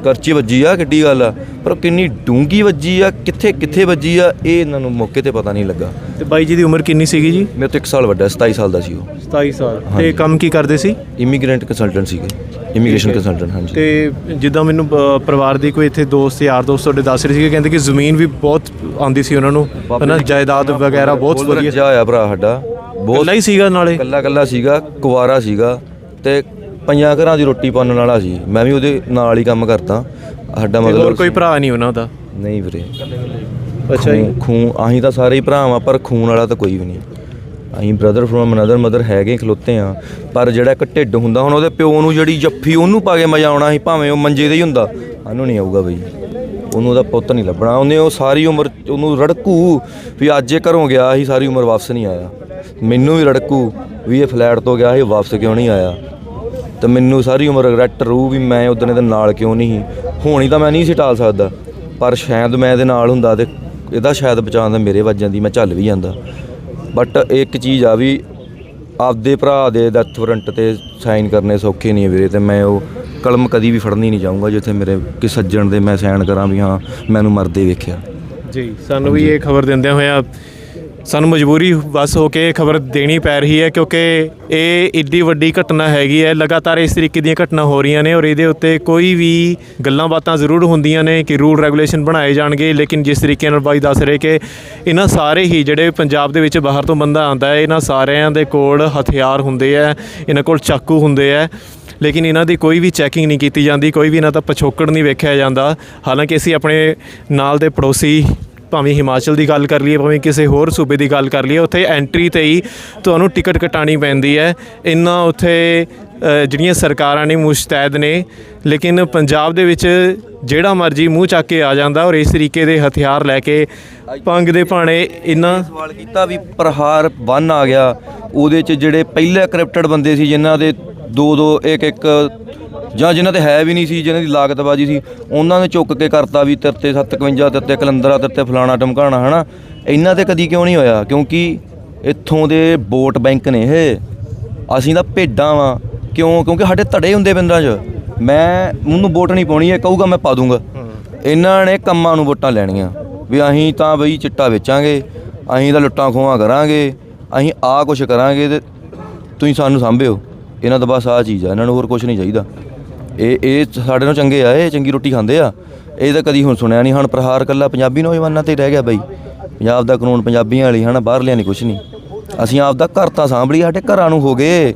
ਕਰਚੀ ਵੱਜੀ ਆ ਕਿੱਡੀ ਗੱਲ ਆ। ਪਰ ਕਿੰਨੀ ਡੂੰਗੀ ਵੱਜੀ ਆ ਕਿੱਥੇ ਕਿੱਥੇ ਵੱਜੀ ਆ ਇਹ ਇਹਨਾਂ ਨੂੰ ਮੌਕੇ ਤੇ ਪਤਾ ਨਹੀਂ ਲੱਗਾ। ਤੇ ਬਾਈ ਜੀ ਦੀ ਉਮਰ ਕਿੰਨੀ ਸੀਗੀ ਜੀ? ਮੇਰੇ ਤੋਂ 1 ਸਾਲ ਵੱਡਾ 27 ਸਾਲ ਦਾ ਸੀ ਉਹ। 27 ਸਾਲ। ਤੇ ਕੰਮ ਕੀ ਕਰਦੇ ਸੀ? ਇਮੀਗ੍ਰੈਂਟ ਕੰਸਲਟੈਂਟ ਸੀਗੇ। ਇਮੀਗ੍ਰੇਸ਼ਨ ਕੰਸਲਟੈਂਟ ਹਾਂਜੀ। ਤੇ ਜਿੱਦਾਂ ਮੈਨੂੰ ਪਰਿਵਾਰ ਦੀ ਕੋਈ ਇੱਥੇ ਦੋਸਤ ਯਾਰ ਦੋਸਤ ਤੁਹਾਡੇ ਦੱਸ ਰਹੇ ਸੀਗੇ ਕਹਿੰਦੇ ਕਿ ਜ਼ਮੀਨ ਵੀ ਬਹੁਤ ਆਉਂਦੀ ਸੀ ਉਹਨਾਂ ਨੂੰ। ਹਨਾ ਜਾਇਦਾਦ ਵਗੈਰਾ ਬਹੁਤ ਵਧੀਆ। ਰੱਜਿਆ ਹੋਇਆ ਭਰਾ ਸਾਡਾ। ਬਹੁਤ ਇਕੱਲਾ ਹੀ ਸੀਗਾ ਨਾਲੇ? ਕੱਲਾ ਕੱਲਾ ਸੀਗਾ ਕੁਵਾਰਾ ਸੀਗਾ। ਤੇ ਪੰਜਾਂ ਘਰਾਂ ਦੀ ਰੋਟੀ ਪਾਉਣ ਵਾਲਾ ਸੀ। ਮੈਂ ਵੀ ਉਹਦੇ ਨਾਲ ਹੀ ਕੰਮ ਕਰਦਾ। ਸਾਡਾ ਤੇ ਹੋਰ ਮਤਲਬ ਕੋਈ ਭਰਾ ਨਹੀਂ ਉਹਨਾਂ ਦਾ? ਨਹੀਂ ਵੀਰੇ। ਅੱਛਾ ਜੀ। ਖੂਨ- ਅਸੀਂ ਤਾਂ ਸਾਰੇ ਹੀ ਭਰਾ ਵਾਂ ਪਰ ਖੂਨ ਵਾਲਾ ਤਾਂ ਕੋਈ ਵੀ ਨਹੀਂ। ਅਸੀਂ ਬ੍ਰਦਰ ਫਰੋਮ ਅਨਦਰ ਮਦਰ ਹੈਗੇ ਖਲੋਤੇ ਆ ਪਰ ਜਿਹੜਾ ਇੱਕ ਢਿੱਡ ਹੁੰਦਾ ਹੁਣ ਉਹਦੇ ਪਿਓ ਨੂੰ ਜਿਹੜੀ ਜੱਫੀ ਉਹਨੂੰ ਪਾ ਕੇ ਮਜ਼ਾ ਆਉਣਾ ਸੀ ਭਾਵੇਂ ਉਹ ਮੰਜੇ ਤੇ ਹੀ ਹੁੰਦਾ। ਸਾਨੂੰ ਨਹੀਂ ਆਊਗਾ ਬਈ। ਉਹਨੂੰ ਉਹਦਾ ਪੁੱਤ ਨਹੀਂ ਲੱਭਣਾ। ਉਹਨੇ ਉਹ ਸਾਰੀ ਉਮਰ ਉਹਨੂੰ ਰੜਕੂ ਵੀ ਅੱਜ ਇਹ ਘਰੋਂ ਗਿਆ ਸੀ ਸਾਰੀ ਉਮਰ ਵਾਪਸ ਨਹੀਂ ਆਇਆ। ਮੈਨੂੰ ਵੀ ਰੜਕੂ ਵੀ ਇਹ ਫਲੈਟ ਤੋਂ ਗਿਆ ਸੀ ਵਾਪਸ ਕਿਉਂ ਨਹੀਂ ਆਇਆ? ਤੇ ਮੈਨੂੰ ਸਾਰੀ ਉਮਰ ਰਿਗਰੈਟ ਰੂ ਵੀ ਮੈਂ ਉਦੋਂ ਇਹਦੇ ਨਾਲ ਕਿਉਂ ਨਹੀਂ ਹੋਣੀ ਤਾਂ ਮੈਂ ਨਹੀਂ ਸੀ ਟਾਲ ਸਕਦਾ। ਪਰ ਸ਼ਾਇਦ ਮੈਂ ਇਹਦੇ ਨਾਲ ਹੁੰਦਾ ਤੇ ਇਹਦਾ ਸ਼ਾਇਦ ਬਚਾਉਣ ਦਾ ਮੇਰੇ ਵੱਜ ਜਾਂਦੀ ਮੈਂ ਚੱਲ ਵੀ ਜਾਂਦਾ। ਬਟ ਇੱਕ ਚੀਜ਼ ਆ ਵੀ ਆਪਦੇ ਭਰਾ ਦੇ ਡੈਥ ਵਾਰੰਟ ਤੇ ਸਾਈਨ ਕਰਨੇ ਸੌਖੇ ਨਹੀਂ ਵੀਰੇ ਤੇ ਮੈਂ ਉਹ ਕਲਮ ਕਦੀ ਵੀ ਫੜਨੀ ਨਹੀਂ ਚਾਹੂੰਗਾ ਜਿੱਥੇ ਮੇਰੇ ਕਿ ਸੱਜਣ ਦੇ ਮੈਂ ਸਾਈਨ ਕਰਾਂ ਵੀ ਹਾਂ ਮੈਨੂੰ ਮਰਦੇ ਵੇਖਿਆ। ਜੀ ਸਾਨੂੰ ਵੀ ਇਹ ਖਬਰ ਦਿੰਦਿਆਂ ਹੋਇਆ ਸਾਨੂੰ ਮਜਬੂਰੀ ਬਸ ਹੋ ਕੇ ਖਬਰ ਦੇਣੀ ਪੈ ਰਹੀ ਹੈ ਕਿਉਂਕਿ ਇਹ ਇੱਡੀ ਵੱਡੀ ਘਟਨਾ ਹੈਗੀ ਹੈ। ਲਗਾਤਾਰ ਇਸ ਤਰੀਕੇ ਦੀਆਂ ਘਟਨਾ ਹੋ ਰਹੀਆਂ ਨੇ ਔਰ ਇਹਦੇ ਉੱਤੇ ਕੋਈ ਵੀ ਗੱਲਾਂ ਬਾਤਾਂ ਜ਼ਰੂਰ ਹੁੰਦੀਆਂ ਨੇ ਕਿ ਰੂਲ ਰੈਗੂਲੇਸ਼ਨ ਬਣਾਏ ਜਾਣਗੇ। ਲੇਕਿਨ ਜਿਸ ਤਰੀਕੇ ਨਾਲ ਬਾਈ ਦੱਸ ਰਹੇ ਕਿ ਇਹਨਾਂ ਸਾਰੇ ਹੀ ਜਿਹੜੇ ਪੰਜਾਬ ਦੇ ਵਿੱਚ ਬਾਹਰ ਤੋਂ ਬੰਦਾ ਆਂਦਾ ਹੈ, ਇਹਨਾਂ ਸਾਰਿਆਂ ਦੇ ਕੋਲ ਹਥਿਆਰ ਹੁੰਦੇ ਆ, ਇਹਨਾਂ ਕੋਲ ਚਾਕੂ ਹੁੰਦੇ ਆ। ਲੇਕਿਨ ਇਹਨਾਂ ਦੀ ਕੋਈ ਵੀ ਚੈਕਿੰਗ ਨਹੀਂ ਕੀਤੀ ਜਾਂਦੀ, ਕੋਈ ਵੀ ਇਹਨਾਂ ਦਾ ਪਿਛੋਕੜ ਨਹੀਂ ਵੇਖਿਆ ਜਾਂਦਾ। ਹਾਲਾਂਕਿ ਅਸੀਂ ਆਪਣੇ ਨਾਲ ਦੇ ਪੜੋਸੀ ਭਾਵੇਂ ਹਿਮਾਚਲ ਦੀ ਗੱਲ ਕਰ ਲਈਏ, ਭਾਵੇਂ ਕਿਸੇ ਹੋਰ ਸੂਬੇ ਦੀ ਗੱਲ ਕਰ ਲਈਏ, ਉੱਥੇ ਐਂਟਰੀ ਤੇ ਹੀ ਤੁਹਾਨੂੰ ਟਿਕਟ ਕਟਾਣੀ ਪੈਂਦੀ ਹੈ। ਇੰਨਾ ਉੱਥੇ ਜਿਹੜੀਆਂ ਸਰਕਾਰਾਂ ਨੇ ਮੁਸ਼ਤੈਦ ਨੇ, ਲੇਕਿਨ ਪੰਜਾਬ ਦੇ ਵਿੱਚ ਜਿਹੜਾ ਮਰਜ਼ੀ ਮੂੰਹ ਚੱਕ ਕੇ ਆ ਜਾਂਦਾ ਔਰ ਇਸ ਤਰੀਕੇ ਦੇ ਹਥਿਆਰ ਲੈ ਕੇ ਪੰਗ ਦੇ ਭਾਣੇ ਇੰਨਾ ਸਵਾਲ ਕੀਤਾ ਵੀ ਪ੍ਰਹਾਰ ਬੰਨ ਆ ਗਿਆ, ਉਹਦੇ ਚ ਜਿਹੜੇ ਪਹਿਲੇ ਕਰਪਟਡ ਬੰਦੇ ਸੀ, ਜਿਨ੍ਹਾਂ ਦੇ ਦੋ ਦੋ, ਇੱਕ ਇੱਕ ਜਾਂ ਜਿਨ੍ਹਾਂ ਤੇ ਹੈ ਵੀ ਨਹੀਂ ਸੀ, ਜਿਨ੍ਹਾਂ ਦੀ ਲਾਗਤਬਾਜੀ ਸੀ, ਉਹਨਾਂ ਨੇ ਚੁੱਕ ਕੇ ਕਰਤਾ ਵੀ ਤਰਤੇ ਤੇ 751 ਤਰਤੇ ਤੇ ਕਲੰਦਰਾ, ਤੇਰੇ ਤੇ ਫਲਾਣਾ ਟਮਕਾਣਾ ਹਨਾ? ਇਹਨਾਂ ਤੇ ਕਦੀ ਕਿਉਂ ਨਹੀਂ ਹੋਇਆ? ਕਿਉਂਕਿ ਇੱਥੋਂ ਦੇ ਵੋਟ ਬੈਂਕ ਨੇ ਇਹ। ਅਸੀਂ ਤਾਂ ਭੇਡਾਂ ਵਾਂ। ਕਿਉਂ? ਕਿਉਂਕਿ ਸਾਡੇ ਧੜੇ ਹੁੰਦੇ ਪਿੰਡਾਂ 'ਚ। ਮੈਂ ਉਹਨੂੰ ਵੋਟ ਨਹੀਂ ਪਾਉਣੀ, ਇਹ ਕਹੂਗਾ ਮੈਂ ਪਾ ਦੂੰਗਾ। ਇਹਨਾਂ ਨੇ ਕੰਮਾਂ ਨੂੰ ਵੋਟਾਂ ਲੈਣੀਆਂ। ਵੀ ਅਸੀਂ ਤਾਂ ਬਈ ਚਿੱਟਾ ਵੇਚਾਂਗੇ, ਅਸੀਂ ਤਾਂ ਲੁੱਟਾਂ ਖੋਹਾਂ ਕਰਾਂਗੇ, ਅਸੀਂ ਆ ਕੁਛ ਕਰਾਂਗੇ ਤੇ ਤੁਸੀਂ ਸਾਨੂੰ ਸਾਂਭਿਓ। ਇਹਨਾਂ ਦਾ ਬਸ ਆ ਚੀਜ਼ ਆ, ਇਹਨਾਂ ਨੂੰ ਹੋਰ ਕੁਝ ਨਹੀਂ ਚਾਹੀਦਾ। ਇਹ ਇਹ ਸਾਡੇ ਨਾਲ ਚੰਗੇ ਆ, ਇਹ ਚੰਗੀ ਰੋਟੀ ਖਾਂਦੇ ਆ। ਇਹ ਤਾਂ ਕਦੀ ਹੁਣ ਸੁਣਿਆ ਨਹੀਂ, ਹੁਣ ਪ੍ਰਹਾਰ ਕੱਲਾ ਪੰਜਾਬੀ ਨੌਜਵਾਨਾਂ ਤੇ ਰਹਿ ਗਿਆ ਬਾਈ। ਪੰਜਾਬ ਦਾ ਕਾਨੂੰਨ ਪੰਜਾਬੀਆਂ ਵਾਲੀ, ਹਨਾ, ਬਾਹਰਲਿਆਂ ਨਹੀਂ ਕੁਛ ਨਹੀਂ। ਅਸੀਂ ਆਪ ਦਾ ਘਰ ਤਾਂ ਸਾਂਭ ਲਈ ਸਾਡੇ ਘਰਾਂ ਨੂੰ ਹੋ ਗਏ।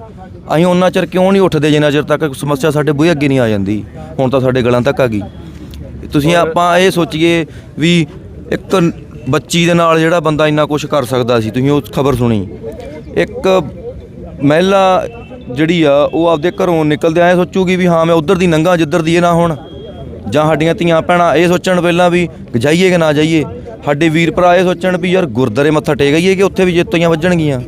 ਅਸੀਂ ਉਹਨਾਂ ਚਿਰ ਕਿਉਂ ਨਹੀਂ ਉੱਠਦੇ ਜਿੰਨਾ ਚਿਰ ਤੱਕ ਸਮੱਸਿਆ ਸਾਡੇ ਬੂਹੇ ਅੱਗੇ ਨਹੀਂ ਆ ਜਾਂਦੀ। ਹੁਣ ਤਾਂ ਸਾਡੇ ਗਲਾਂ ਤੱਕ ਆ ਗਈ। ਤੁਸੀਂ ਆਪਾਂ ਇਹ ਸੋਚੀਏ ਵੀ ਇੱਕ ਬੱਚੀ ਦੇ ਨਾਲ ਜਿਹੜਾ ਬੰਦਾ ਇੰਨਾ ਕੁਝ ਕਰ ਸਕਦਾ ਸੀ, ਤੁਸੀਂ ਉਹ ਖਬਰ ਸੁਣੀ। ਇੱਕ ਮਹਿਲਾ ਜਿਹੜੀ ਆ, ਉਹ ਆਪਦੇ ਘਰੋਂ ਨਿਕਲਦੇ ਐ ਸੋਚੂਗੀ ਵੀ ਹਾਂ, ਮੈਂ ਉਧਰ ਦੀ ਨੰਗਾ ਜਿੱਧਰ ਦੀ ਇਹ ਨਾ ਹੁਣ। ਜਾਂ ਸਾਡੀਆਂ ਧੀਆਂ ਭੈਣਾਂ ਇਹ ਸੋਚਣ ਪਹਿਲਾਂ ਵੀ ਜਾਈਏ ਕਿ ਨਾ ਜਾਈਏ। ਸਾਡੇ ਵੀਰ ਭਰਾ ਇਹ ਸੋਚਣ ਵੀ ਯਾਰ ਗੁਰਦਾਰੇ ਮੱਥਾ ਟੇਕ ਆਈਏ ਕਿ ਉੱਥੇ ਵੀ ਜੇਤੋਈਆਂ ਵੱਜਣਗੀਆਂ।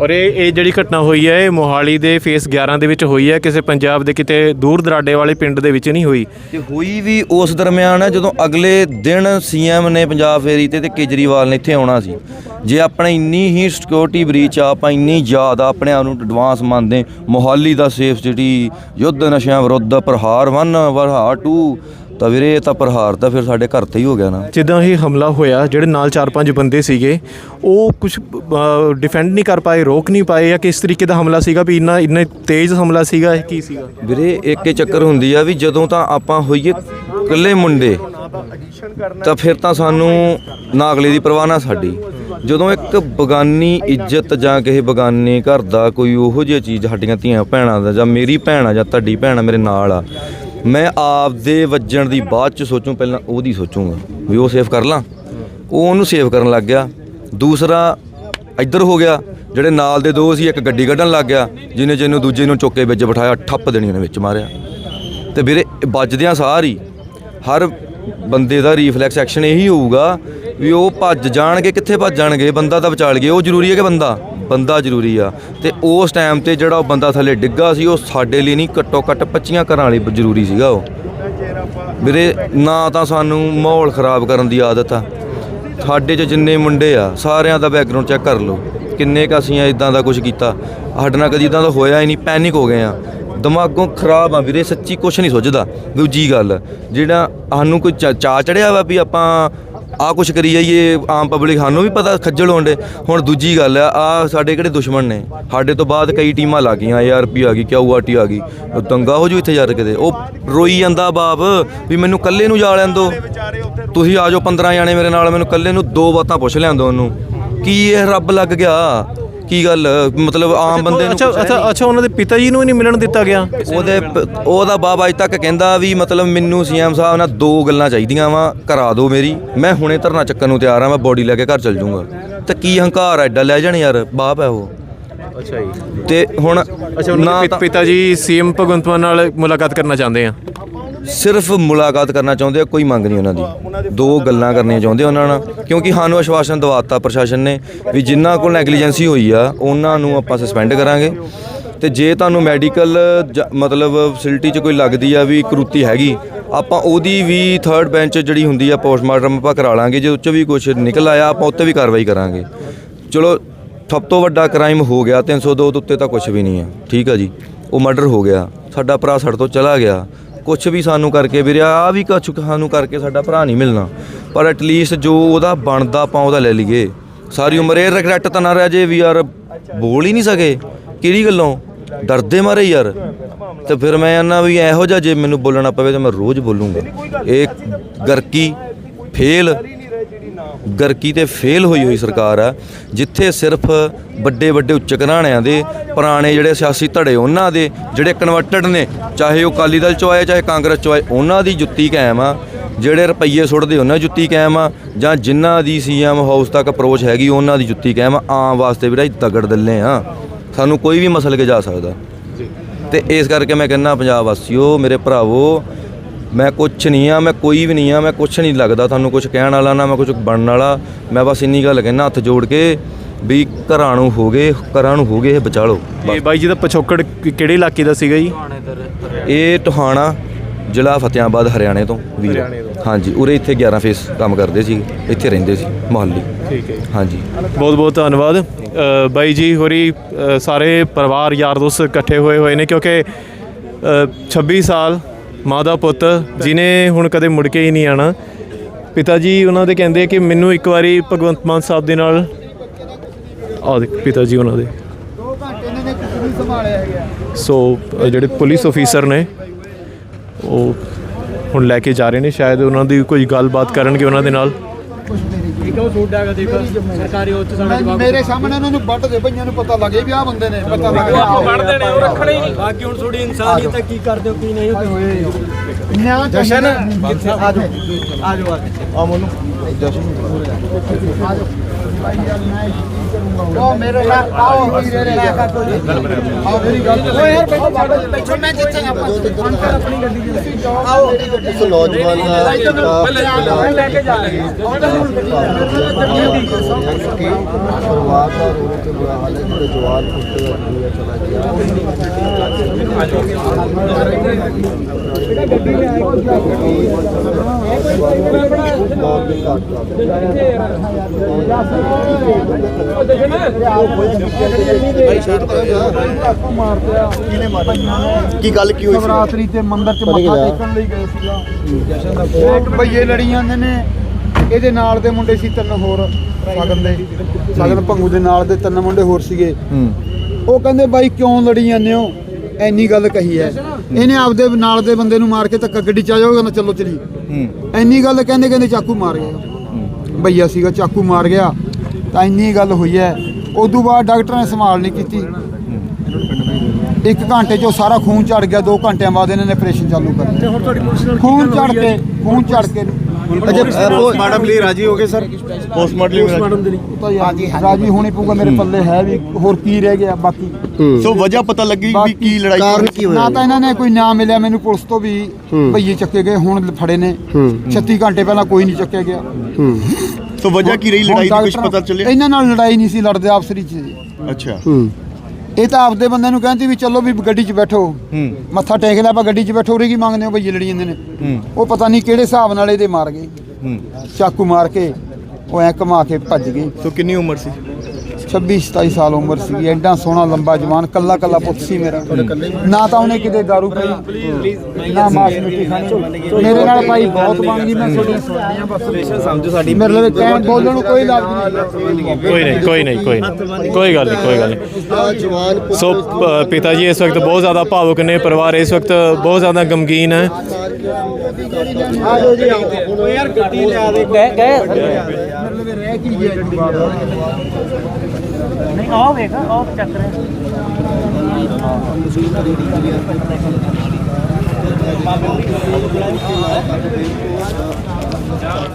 ਔਰ ਇਹ ਇਹ ਜਿਹੜੀ ਘਟਨਾ ਹੋਈ ਹੈ, ਇਹ ਮੋਹਾਲੀ ਦੇ ਫੇਸ 11 ਦੇ ਵਿੱਚ ਹੋਈ ਹੈ, ਕਿਸੇ ਪੰਜਾਬ ਦੇ ਕਿਤੇ ਦੂਰ ਦਰਾਡੇ ਵਾਲੇ ਪਿੰਡ ਦੇ ਵਿੱਚ ਨਹੀਂ ਹੋਈ। ਤੇ ਹੋਈ ਵੀ ਉਸ ਦਰਮਿਆਨ ਹੈ ਜਦੋਂ ਅਗਲੇ ਦਿਨ ਸੀਐਮ ਨੇ ਪੰਜਾਬ ਫੇਰੀ ਤੇ ਤੇ ਕੇਜਰੀਵਾਲ ਨੇ ਇੱਥੇ ਆਉਣਾ ਸੀ। ਜੇ ਆਪਣੇ ਇੰਨੀ ਹੀ ਸਿਕਿਉਰਿਟੀ ਬ੍ਰੀਚ ਆ, ਆਪਾਂ ਇੰਨੀ ਜ਼ਿਆਦਾ ਆਪਣੇ ਆਪ ਨੂੰ ਐਡਵਾਂਸ ਮੰਨਦੇ ਮੋਹਾਲੀ ਦਾ ਸੇਫ ਸਿਟੀ ਯੁੱਧ ਨਸ਼ਿਆਂ ਵਿਰੁੱਧ, ਪ੍ਰਹਾਰ 1 ਪ੍ਰਹਾਰ 2 ਤਾਂ ਵੀਰੇ ਇਹ ਤਾਂ ਪ੍ਰਹਾਰ ਤਾਂ ਫਿਰ ਸਾਡੇ ਘਰ ਤੇ ਹੀ ਹੋ ਗਿਆ ਨਾ। ਜਿੱਦਾਂ ਇਹ ਹਮਲਾ ਹੋਇਆ ਜਿਹੜੇ ਨਾਲ ਚਾਰ ਪੰਜ ਬੰਦੇ ਸੀਗੇ ਉਹ ਕੁਝ ਡਿਫੈਂਡ ਨਹੀਂ ਕਰ ਪਾਏ ਰੋਕ ਨਹੀਂ ਪਾਏ ਜਾਂ ਕਿਸ ਤਰੀਕੇ ਦਾ ਹਮਲਾ ਸੀਗਾ ਵੀ ਇੰਨਾ ਇੰਨੇ ਤੇਜ਼ ਹਮਲਾ ਸੀਗਾ ਇਹ ਕੀ ਸੀਗਾ? ਵੀਰੇ ਇੱਕ ਹੀ ਚੱਕਰ ਹੁੰਦੀ ਆ ਵੀ ਜਦੋਂ ਤਾਂ ਆਪਾਂ ਹੋਈਏ ਇਕੱਲੇ ਮੁੰਡੇ ਤਾਂ ਫਿਰ ਤਾਂ ਸਾਨੂੰ ਨਾ ਅਗਲੇ ਦੀ ਪਰਵਾਹ ਨਾ ਸਾਡੀ। ਜਦੋਂ ਇੱਕ ਬਗਾਨੀ ਇੱਜ਼ਤ ਜਾਂ ਕਿਸੇ ਬਗਾਨੇ ਘਰ ਦਾ ਕੋਈ ਉਹੋ ਜਿਹੀ ਚੀਜ਼ ਸਾਡੀਆਂ ਧੀਆਂ ਭੈਣਾਂ ਦਾ ਜਾਂ ਮੇਰੀ ਭੈਣ ਆ ਜਾਂ ਤੁਹਾਡੀ ਭੈਣ ਆ ਮੇਰੇ ਨਾਲ ਆ ਮੈਂ ਆਪਦੇ ਵੱਜਣ ਦੀ ਬਾਅਦ ਚ ਸੋਚੂੰ, ਪਹਿਲਾਂ ਉਹਦੀ ਸੋਚੂੰਗਾ, ਵੀ ਉਹ ਸੇਫ ਕਰ ਲਾਂ। ਉਹ ਉਹਨੂੰ ਸੇਵ ਕਰਨ ਲੱਗ ਗਿਆ। ਦੂਸਰਾ, ਇੱਧਰ ਹੋ ਗਿਆ, ਜਿਹੜੇ ਨਾਲ ਦੇ ਦੋ ਸੀ, ਇੱਕ ਗੱਡੀ ਕੱਢਣ ਲੱਗ ਗਿਆ, ਜਿਹਨੇ ਜਿਹਨੂੰ ਦੂਜੇ ਨੂੰ ਚੁੱਕ ਕੇ ਵਿੱਚ ਬਿਠਾਇਆ, ਠੱਪ ਦੇਣੀ ਉਹਨੇ ਵਿੱਚ ਮਾਰਿਆ। ਤੇ ਵੀਰੇ, ਵੱਜਦਿਆਂ ਸਾਰ ਹੀ ਹਰ ਬੰਦੇ ਦਾ ਰੀਫਲੈਕਸ ਐਕਸ਼ਨ ਇਹੀ ਹੋਊਗਾ ਵੀ ਉਹ ਭੱਜ ਜਾਣਗੇ, ਕਿੱਥੇ ਭੱਜ ਜਾਣਗੇ? ਬੰਦਾ ਤਾਂ ਵਿਚਾਲ ਗਿਆ, ਉਹ ਜ਼ਰੂਰੀ ਹੈ ਕਿ ਬੰਦਾ ਬੰਦਾ ਜ਼ਰੂਰੀ ਆ। ਤੇ ਉਸ ਟਾਈਮ ਤੇ ਜਿਹੜਾ ਉਹ ਬੰਦਾ ਥੱਲੇ ਡਿੱਗਾ ਸੀ, ਉਹ ਸਾਡੇ ਲਈ ਨਹੀਂ, ਘੱਟੋ ਘੱਟ 25 ਘਰਾਂ ਲਈ ਜ਼ਰੂਰੀ ਸੀਗਾ ਉਹ। ਵੀਰੇ, ਨਾ ਤਾਂ ਸਾਨੂੰ ਮਾਹੌਲ ਖਰਾਬ ਕਰਨ ਦੀ ਆਦਤ ਆ। ਸਾਡੇ 'ਚ ਜਿੰਨੇ ਮੁੰਡੇ ਆ, ਸਾਰਿਆਂ ਦਾ ਬੈਕਗ੍ਰਾਉਂਡ ਚੈੱਕ ਕਰ ਲਓ। ਕਿੰਨੇ ਕ ਅਸੀਂ ਇਦਾਂ ਦਾ ਕੁਝ ਕੀਤਾ। ਸਾਡੇ ਨਾਲ ਕਦੀ ਇਦਾਂ ਦਾ ਹੋਇਆ ਹੀ ਨਹੀਂ ਪੈਨਿਕ ਹੋ ਗਏ ਆ। ਦਿਮਾਗੋਂ ਖਰਾਬ ਆ ਵੀਰੇ, ਸੱਚੀ ਕੁਝ ਨਹੀਂ ਸੋਚਦਾ ਦੂਜੀ ਗੱਲ, ਜਿਹੜਾ ਸਾਨੂੰ ਕੋਈ ਚਾ, ਚਾਅ ਚੜਿਆ ਵਾ ਵੀ ਆਪਾਂ ਆ ਕੁਛ ਕਰੀ ਜਾਈਏ, ਆਮ ਪਬਲਿਕ ਸਾਨੂੰ ਵੀ ਪਤਾ ਖੱਜਲ ਹੋਣ ਦੇ। ਹੁਣ ਦੂਜੀ ਗੱਲ ਆ ਆ ਸਾਡੇ ਕਿਹੜੇ ਦੁਸ਼ਮਣ ਨੇ? ਸਾਡੇ ਤੋਂ ਬਾਅਦ ਕਈ ਟੀਮਾਂ ਲੱਗ ਗਈਆਂ ਆਰਪੀ ਆ ਗਈ ਕਿਊਆਰਟੀ ਆ ਗਈ। ਉਹ ਦੰਗਾ ਹੋ ਜੂ ਇੱਥੇ ਯਾਰ ਕਿਤੇ ਉਹ ਰੋਈ ਜਾਂਦਾ ਬਾਪ, ਵੀ ਮੈਨੂੰ ਕੱਲੇ ਨੂੰ ਜਾ ਲੈਣ ਦੋ। ਤੁਸੀਂ ਆ ਜਾਓ 15 ਜਾਣੇ ਮੇਰੇ ਨਾਲ, ਮੈਨੂੰ ਕੱਲੇ ਨੂੰ ਦੋ ਬਾਤਾਂ ਪੁੱਛ ਲੈਣ ਦੋ ਉਹਨੂੰ। ਕੀ ਇਹ ਰੱਬ ਲੱਗ ਗਿਆ? ਕੀ ਗੱਲ? ਮਤਲਬ ਆਮ ਬੰਦੇ ਨੂੰ ਅੱਛਾ ਹੈ ਅੱਛਾ ਉਹਨਾਂ ਦੇ ਪਿਤਾ ਜੀ ਨੂੰ ਵੀ ਨਹੀਂ ਮਿਲਣ ਦਿੱਤਾ ਗਿਆ? ਉਹਦੇ ਉਹਦਾ ਬਾਬਾ ਅੱਜ ਤੱਕ ਕਹਿੰਦਾ ਵੀ ਮਤਲਬ ਮੈਨੂੰ ਸੀਐਮ ਸਾਹਿਬ ਨਾਲ ਦੋ ਗੱਲਾਂ ਚਾਹੀਦੀਆਂ ਵਾ ਕਰਾ ਦਿਓ ਮੇਰੀ। ਮੈਂ ਹੁਣੇ ਧਰਨਾ ਚੱਕਣ ਨੂੰ ਤਿਆਰ ਆ ਮੈਂ ਬੋਡੀ ਲੈ ਕੇ ਘਰ ਚਲ ਜਾਊਂਗਾ ਤੇ ਕੀ ਹੰਕਾਰ ਐਡਾ ਲੈ ਜਾਣ ਯਾਰ ਬਾਪ ਹੈ ਉਹ। ਅੱਛਾ ਜੀ। ਤੇ ਹੁਣ ਅੱਛਾ ਉਹਨਾਂ ਦੇ ਪਿਤਾ ਜੀ ਸੀਐਮ ਭਗਵੰਤ ਮਾਨ ਨਾਲ ਮੁਲਾਕਾਤ ਕਰਨਾ ਚਾਹੁੰਦੇ ਆ। ਸਿਰਫ ਮੁਲਾਕਾਤ ਕਰਨਾ ਚਾਹੁੰਦੇ ਆ, ਕੋਈ ਮੰਗ ਨਹੀਂ ਉਹਨਾਂ ਦੀ। ਦੋ ਗੱਲਾਂ ਕਰਨੀਆਂ ਚਾਹੁੰਦੇ ਉਹਨਾਂ ਨਾਲ, ਕਿਉਂਕਿ ਸਾਨੂੰ ਆਸ਼ਵਾਸਨ ਦਵਾਤਾ ਪ੍ਰਸ਼ਾਸਨ ਨੇ ਵੀ ਜਿਨ੍ਹਾਂ ਕੋਲ ਨੈਗਲੀਜੈਂਸੀ ਹੋਈ ਆ, ਉਹਨਾਂ ਨੂੰ ਆਪਾਂ ਸਸਪੈਂਡ ਕਰਾਂਗੇ। ਤੇ ਜੇ ਤੁਹਾਨੂੰ ਮੈਡੀਕਲ ਮਤਲਬ ਫੈਸਿਲਿਟੀ 'ਚ ਕੋਈ ਲੱਗਦੀ ਆ ਵੀ ਕਰੂਤੀ ਹੈਗੀ, ਆਪਾਂ ਉਹਦੀ ਵੀ ਥਰਡ ਬੈਂਚ ਜਿਹੜੀ ਹੁੰਦੀ ਆ ਪੋਸਟਮਾਰਟਮ ਆਪਾਂ ਕਰਾ ਲਾਂਗੇ, ਜੇ ਉਹ 'ਚ ਵੀ ਕੁਝ ਨਿਕਲ ਆਇਆ, ਆਪਾਂ ਉੱਤੇ ਵੀ ਕਾਰਵਾਈ ਕਰਾਂਗੇ। ਚਲੋ, ਸਭ ਤੋਂ ਵੱਡਾ ਕ੍ਰਾਈਮ ਹੋ ਗਿਆ 302 ਦੇ ਉੱਤੇ ਤਾਂ ਕੁਝ ਵੀ ਨਹੀਂ ਹੈ ਠੀਕ ਆ ਜੀ, ਉਹ ਮਰਡਰ ਹੋ ਗਿਆ। ਸਾਡਾ ਭਰਾ ਸਾਡੇ ਤੋਂ ਚਲਾ ਗਿਆ। ਕੁਝ ਵੀ ਸਾਨੂੰ ਕਰਕੇ ਵੀਰੇ ਆ ਵੀ ਕੁਛ ਸਾਨੂੰ ਕਰਕੇ ਸਾਡਾ ਭਰਾ ਨਹੀਂ ਮਿਲਣਾ। ਪਰ ਐਟਲੀਸਟ ਜੋ ਉਹਦਾ ਬਣਦਾ ਆਪਾਂ ਉਹਦਾ ਲੈ ਲਈਏ। ਸਾਰੀ ਉਮਰ ਇਹ ਰਿਗਰੈਟ ਤਾਂ ਨਾ ਰਹਿ ਜੇ ਵੀ ਯਾਰ ਬੋਲ ਹੀ ਨਹੀਂ ਸਕੇ। ਕਿਹੜੀ ਗੱਲੋਂ? ਡਰਦੇ ਮਾਰੇ ਯਾਰ। ਤੇ ਫਿਰ ਮੈਂ ਇਹਨਾਂ ਵੀ ਇਹੋ ਜਿਹਾ ਜੇ ਮੈਨੂੰ ਬੋਲਣਾ ਪਵੇ ਤਾਂ ਮੈਂ ਰੋਜ਼ ਬੋਲੂੰਗਾ। ਇਹ ਗਰਕੀ, ਫੇਲ ਗਰਕੀ ਤੇ ਫੇਲ ਹੋਈ ਹੋਈ ਸਰਕਾਰ ਆ ਜਿੱਥੇ ਸਿਰਫ ਵੱਡੇ ਵੱਡੇ ਉੱਚ ਘਰਾਣਿਆਂ ਦੇ ਪੁਰਾਣੇ ਜਿਹੜੇ ਸਿਆਸੀ ਧੜੇ ਉਹਨਾਂ ਦੇ ਜਿਹੜੇ ਕਨਵਰਟਡ ਨੇ ਚਾਹੇ ਉਹ ਅਕਾਲੀ ਦਲ ਚੋਂ ਆਏ ਚਾਹੇ ਕਾਂਗਰਸ ਚੋਂ ਆਏ ਉਹਨਾਂ ਦੀ ਜੁੱਤੀ ਕਾਇਮ ਆ ਜਿਹੜੇ ਰੁਪਈਏ ਸੁੱਟਦੇ ਉਹਨਾਂ ਦੀ ਜੁੱਤੀ ਕਾਇਮ ਆ ਜਾਂ ਜਿਨ੍ਹਾਂ ਦੀ ਸੀਐਮ ਹਾਊਸ ਤੱਕ ਅਪਰੋਚ ਹੈਗੀ ਉਹਨਾਂ ਦੀ ਜੁੱਤੀ ਕਾਇਮ ਆ ਆਮ ਵਾਸਤੇ ਵੀਰਾ ਤਗੜ ਦਿੱਲੇ ਆ। ਸਾਨੂੰ ਕੋਈ ਵੀ ਮਸਲ ਕੇ ਜਾ ਸਕਦਾ। ਤੇ ਇਸ ਕਰਕੇ ਮੈਂ ਕਹਿੰਦਾ ਪੰਜਾਬ ਵਾਸੀਓ ਮੇਰੇ ਭਰਾਵੋ ਮੈਂ ਕੁਛ ਨਹੀਂ ਆ ਮੈਂ ਕੋਈ ਵੀ ਨਹੀਂ ਆ ਮੈਂ ਕੁਛ ਨਹੀਂ ਲੱਗਦਾ ਤੁਹਾਨੂੰ ਕੁਛ ਕਹਿਣ ਵਾਲਾ ਨਾ ਮੈਂ ਕੁਛ ਬਣਨ ਵਾਲਾ। ਮੈਂ ਬਸ ਇੰਨੀ ਗੱਲ ਕਹਿਣਾ ਹੱਥ ਜੋੜ ਕੇ ਵੀ ਘਰਾਂ ਨੂੰ ਹੋ ਗਏ ਘਰਾਂ ਨੂੰ ਹੋ ਗਏ ਇਹ ਬਚਾ ਲਓ ਇਹ ਬਾਈ ਜੀ ਦਾ ਪਛੋਕੜ ਕਿਹੜੇ ਇਲਾਕੇ ਦਾ ਸੀਗਾ ਜੀ? ਇਹ ਟੋਹਾਣਾ ਜ਼ਿਲ੍ਹਾ ਫਤਿਆਬਾਦ ਹਰਿਆਣੇ ਤੋਂ ਵੀਰ। ਹਾਂਜੀ ਉਰੇ ਇੱਥੇ 11 ਫੇਸ ਕੰਮ ਕਰਦੇ ਸੀ ਇੱਥੇ ਰਹਿੰਦੇ ਸੀ ਮੁਹੱਲੀ। ਠੀਕ ਹੈ ਹਾਂਜੀ। ਬਹੁਤ ਬਹੁਤ ਧੰਨਵਾਦ। ਬਾਈ ਜੀ ਹੋਰੀ ਸਾਰੇ ਪਰਿਵਾਰ ਯਾਰ ਦੋਸਤ ਇਕੱਠੇ ਹੋਏ ਹੋਏ ਨੇ ਕਿਉਂਕਿ ਅ, 26 ਸਾਲ ਮਾਂ ਦਾ ਪੁੱਤ ਜਿਨੇ ਹੁਣ ਕਦੇ ਮੁੜ ਕੇ ਹੀ ਨਹੀਂ ਆਣਾ। ਪਿਤਾ ਜੀ ਉਹਨਾਂ ਦੇ ਕਹਿੰਦੇ ਕਿ ਮੈਨੂੰ ਇੱਕ ਵਾਰੀ ਭਗਵੰਤ ਮਾਨ ਸਾਹਿਬ ਦੇ ਨਾਲ ਆ ਦੇ ਪਿਤਾ ਜੀ ਉਹਨਾਂ ਦੇ। ਦੋ ਘੰਟੇ ਇਹਨਾਂ ਨੇ ਕੁਝ ਨਹੀਂ ਸੰਭਾਲਿਆ ਹੈਗਾ ਸੋ ਜਿਹੜੇ ਪੁਲਿਸ ਅਫੀਸਰ ਨੇ, ਉਹ ਹੁਣ ਲੈ ਕੇ ਜਾ ਰਹੇ ਨੇ। ਸ਼ਾਇਦ ਉਹਨਾਂ ਦੀ ਕੋਈ ਗੱਲਬਾਤ ਕਰਨਗੇ ਉਹਨਾਂ ਦੇ ਨਾਲ। ਇੱਕ ਉਹ ਸੂਟ ਹੈਗਾ ਦੇਖੋ ਸਰਕਾਰੀ ਉੱਚ ਸਾਡਾ ਜਵਾਬ ਮੇਰੇ ਸਾਹਮਣੇ ਉਹਨਾਂ ਨੂੰ ਵੱਢ ਦੇ ਭਈਆਂ ਨੂੰ ਪਤਾ ਲੱਗੇ ਵੀ ਆਹ ਬੰਦੇ ਨੇ ਪਤਾ ਲੱਗ ਗਿਆ। ਪੜਦੇ ਨੇ ਉਹ ਰੱਖਣੇ ਹੀ ਨਹੀਂ। ਬਾਕੀ ਹੁਣ ਥੋੜੀ ਇਨਸਾਨੀਅਤ ਹੈ ਕੀ ਕਰਦੇ ਹੋ ਕੀ ਨਹੀਂ ਨਿਆਂ ਜਸ਼ਨ। ਆ ਜਾਓ। ਆ ਜਾਓ ਆ ਮੋਨੂ ਉਹ ਮੇਰੇ ਨਾਲ ਆਓ ਵੀਰੇ ਰੇ ਆਓ ਮੇਰੀ ਗੱਲ ਓਏ ਯਾਰ ਬੈਠੋ ਬੈਠੋ ਮੈਂ ਜਿੱਥੇ ਆਪਾਂ ਅੰਕਲ ਆਪਣੀ ਗੱਡੀ ਚ ਲੈ ਆਓ ਇਸ ਨੌਜਵਾਨ ਦਾ ਲੈ ਕੇ ਜਾ ਰਹੇ ਕਿ ਪਰਿਵਾਰ ਦਾ ਰੋਣ ਤੇ ਬੁਰਾ ਹਾਲ ਹੈ ਜਿਹੜੇ ਜਵਾਨ ਪੁੱਤ ਦਾ ਦੁਨੀਆ ਚਲਾ ਗਿਆ ਮੌਤ ਦੇ ਘਾਟ ਦਾ ਕੀ ਗੱਲ ਕੀ ਹੋਈ ਸੀ? ਨਵਰਾਤਰੀ ਤੇ ਮੰਦਿਰ ਚ ਮੱਥਾ ਟੇਕਣ ਲਈ ਗਏ ਸੀਗਾ। ਇੱਕ ਭਈਏ ਲੜੀ ਜਾਂਦੇ ਨੇ। ਇਹਦੇ ਨਾਲ ਦੇ ਮੁੰਡੇ ਸੀ ਤਿੰਨ ਹੋਰ ਸਗਨ ਦੇ। ਸਗਨ ਭੰਗੂ ਦੇ ਨਾਲ ਦੇ ਤਿੰਨ ਮੁੰਡੇ ਹੋਰ ਸੀਗੇ। ਉਹ ਕਹਿੰਦੇ ਬਾਈ ਕਿਉਂ ਲੜੀ ਜਾਂਦੇ ਹੋ? ਐਨੀ ਗੱਲ ਕਹੀ ਹੈ। ਇਹਨੇ ਆਪਦੇ ਨਾਲ ਦੇ ਬੰਦੇ ਨੂੰ ਮਾਰ ਕੇ ਧੱਕਾ ਗੱਡੀ ਚ ਆ ਜਾਓਗਾ ਨਾ ਚੱਲੋ ਚਲੀ। ਐਨੀ ਗੱਲ ਕਹਿੰਦੇ ਕਹਿੰਦੇ ਚਾਕੂ ਮਾਰ ਗਿਆ। ਭਈਆ ਸੀਗਾ ਚਾਕੂ ਮਾਰ ਗਿਆ। ਤਾਂ ਇੰਨੀ ਗੱਲ ਹੋਈ ਹੈ। ਉਦੋਂ ਬਾਅਦ ਡਾਕਟਰ ਨੇ ਸੰਭਾਲ ਨਹੀਂ ਕੀਤੀ। ਇੱਕ ਘੰਟੇ 'ਚ ਉਹ ਸਾਰਾ ਖੂਨ ਚੜ ਗਿਆ 2 ਘੰਟਿਆਂ ਬਾਅਦ ਇਹਨਾਂ ਨੇ ਆਪਰੇਸ਼ਨ ਚਾਲੂ ਕਰ ਦਿੱਤਾ। ਖੂਨ ਚੜ ਕੇ ਖੂਨ ਚੜ ਕੇ। ਅਜੇ ਪੋਸਟਮਾਰਟਮ ਲਈ ਰਾਜੀ ਹੋ ਗਏ ਸਰ? ਪੋਸਟਮਾਰਟਮ ਦੇ ਲਈ। ਤਾਂ ਯਾਰ ਰਾਜੀ ਹੋਣੀ ਪਊਗਾ ਮੇਰੇ ਪੱਲੇ ਹੈ ਵੀ ਹੋਰ ਕੀ ਰਹਿ ਗਿਆ ਬਾਕੀ। ਸੋ ਵਜ੍ਹਾ ਪਤਾ ਲੱਗੀ ਵੀ ਕੀ ਲੜਾਈ ਕਾਰਨ ਕੀ ਨਾ ਤਾਂ ਇਹਨਾਂ ਨੇ ਕੋਈ ਨਾਮ ਮਿਲਿਆ ਮੈਨੂੰ ਪੁਲਿਸ ਤੋਂ ਵੀ ਭਈਏ ਚੱਕੇ ਗਏ ਹੁਣ ਫੜੇ ਨੇ। 36 ਘੰਟੇ ਪਹਿਲਾਂ ਕੋਈ ਨਹੀਂ ਚੱਕਿਆ ਗਿਆ। ਸੋ ਵਜ੍ਹਾ ਕੀ ਰਹੀ? ਲੜਾਈ ਦੀ ਕੁਝ ਪਤਾ ਚੱਲਿਆ? ਇਹਨਾਂ ਨਾਲ ਲੜਾਈ ਨਹੀਂ ਸੀ ਲੜਦੇ ਆਪਸਰੀ ਚ ਅੱਛਾ। ਇਹ ਤਾਂ ਆਪਦੇ ਬੰਦੇ ਨੂੰ ਕਹਿੰਦੀ ਵੀ ਚਲੋ ਵੀ ਗੱਡੀ 'ਚ ਬੈਠੋ। ਮੱਥਾ ਟੇਕ ਲਿਆ ਆਪਾਂ ਗੱਡੀ 'ਚ ਬੈਠੋ ਉਰੇ ਕੀ ਮੰਗਦੇ ਹੋ ਭਈਏ ਲੜੀ ਜਾਂਦੇ ਨੇ? ਉਹ ਪਤਾ ਨਹੀਂ ਕਿਹੜੇ ਹਿਸਾਬ ਨਾਲ ਇਹਦੇ ਮਾਰ ਗਏ। ਚਾਕੂ ਮਾਰ ਕੇ ਉਹ ਐ ਘੁਮਾ ਕੇ ਭੱਜ ਗਏ। ਸੋ ਕਿੰਨੀ ਉਮਰ ਸੀ? 26 27 ਸਾਲ ਉਮਰ ਸੀ ਐਡਾ ਸੋਹਣਾ ਲੰਬਾ ਜਵਾਨ ਕੱਲਾ ਕੱਲਾ ਪੁੱਤ ਸੀ ਮੇਰਾ। ਨਾ ਤਾਂ ਉਹਨੇ ਕਿਤੇ दारू ਪਈ ਨਾ ਮਾਸ ਮਿੱਟੀ ਖਾਣੀ। ਮੇਰੇ ਨਾਲ ਭਾਈ ਬਹੁਤ ਬਣ ਗਈ ਮੈਂ ਤੁਹਾਡੀ ਸੁਣਨੀਆਂ ਬਸ। ਸਮਝ ਸਾਡੀ ਮੇਰੇ ਲਈ ਕਹਿਣ ਬੋਲਣ ਨੂੰ ਕੋਈ ਲੱਗ ਨਹੀਂ ਕੋਈ ਨਹੀਂ ਕੋਈ ਨਹੀਂ ਕੋਈ ਨਹੀਂ। ਕੋਈ ਗੱਲ ਨਹੀਂ ਕੋਈ ਗੱਲ ਨਹੀਂ। ਜਵਾਨ ਸੋ ਪ- ਪਿਤਾ ਜੀ ਇਸ ਵਕਤ ਬਹੁਤ ਜ਼ਿਆਦਾ ਭਾਵੁਕ ਨੇ ਪਰਿਵਾਰ ਇਸ ਵਕਤ ਬਹੁਤ ਜ਼ਿਆਦਾ ਗਮਗੀਨ ਹੈ। ਰਹਿ ਕੀ ਗਿਆ ਨਹੀਂ ਆਹ ਵੇਖ ਆਹ ਚੱਕ ਰਿਹਾ।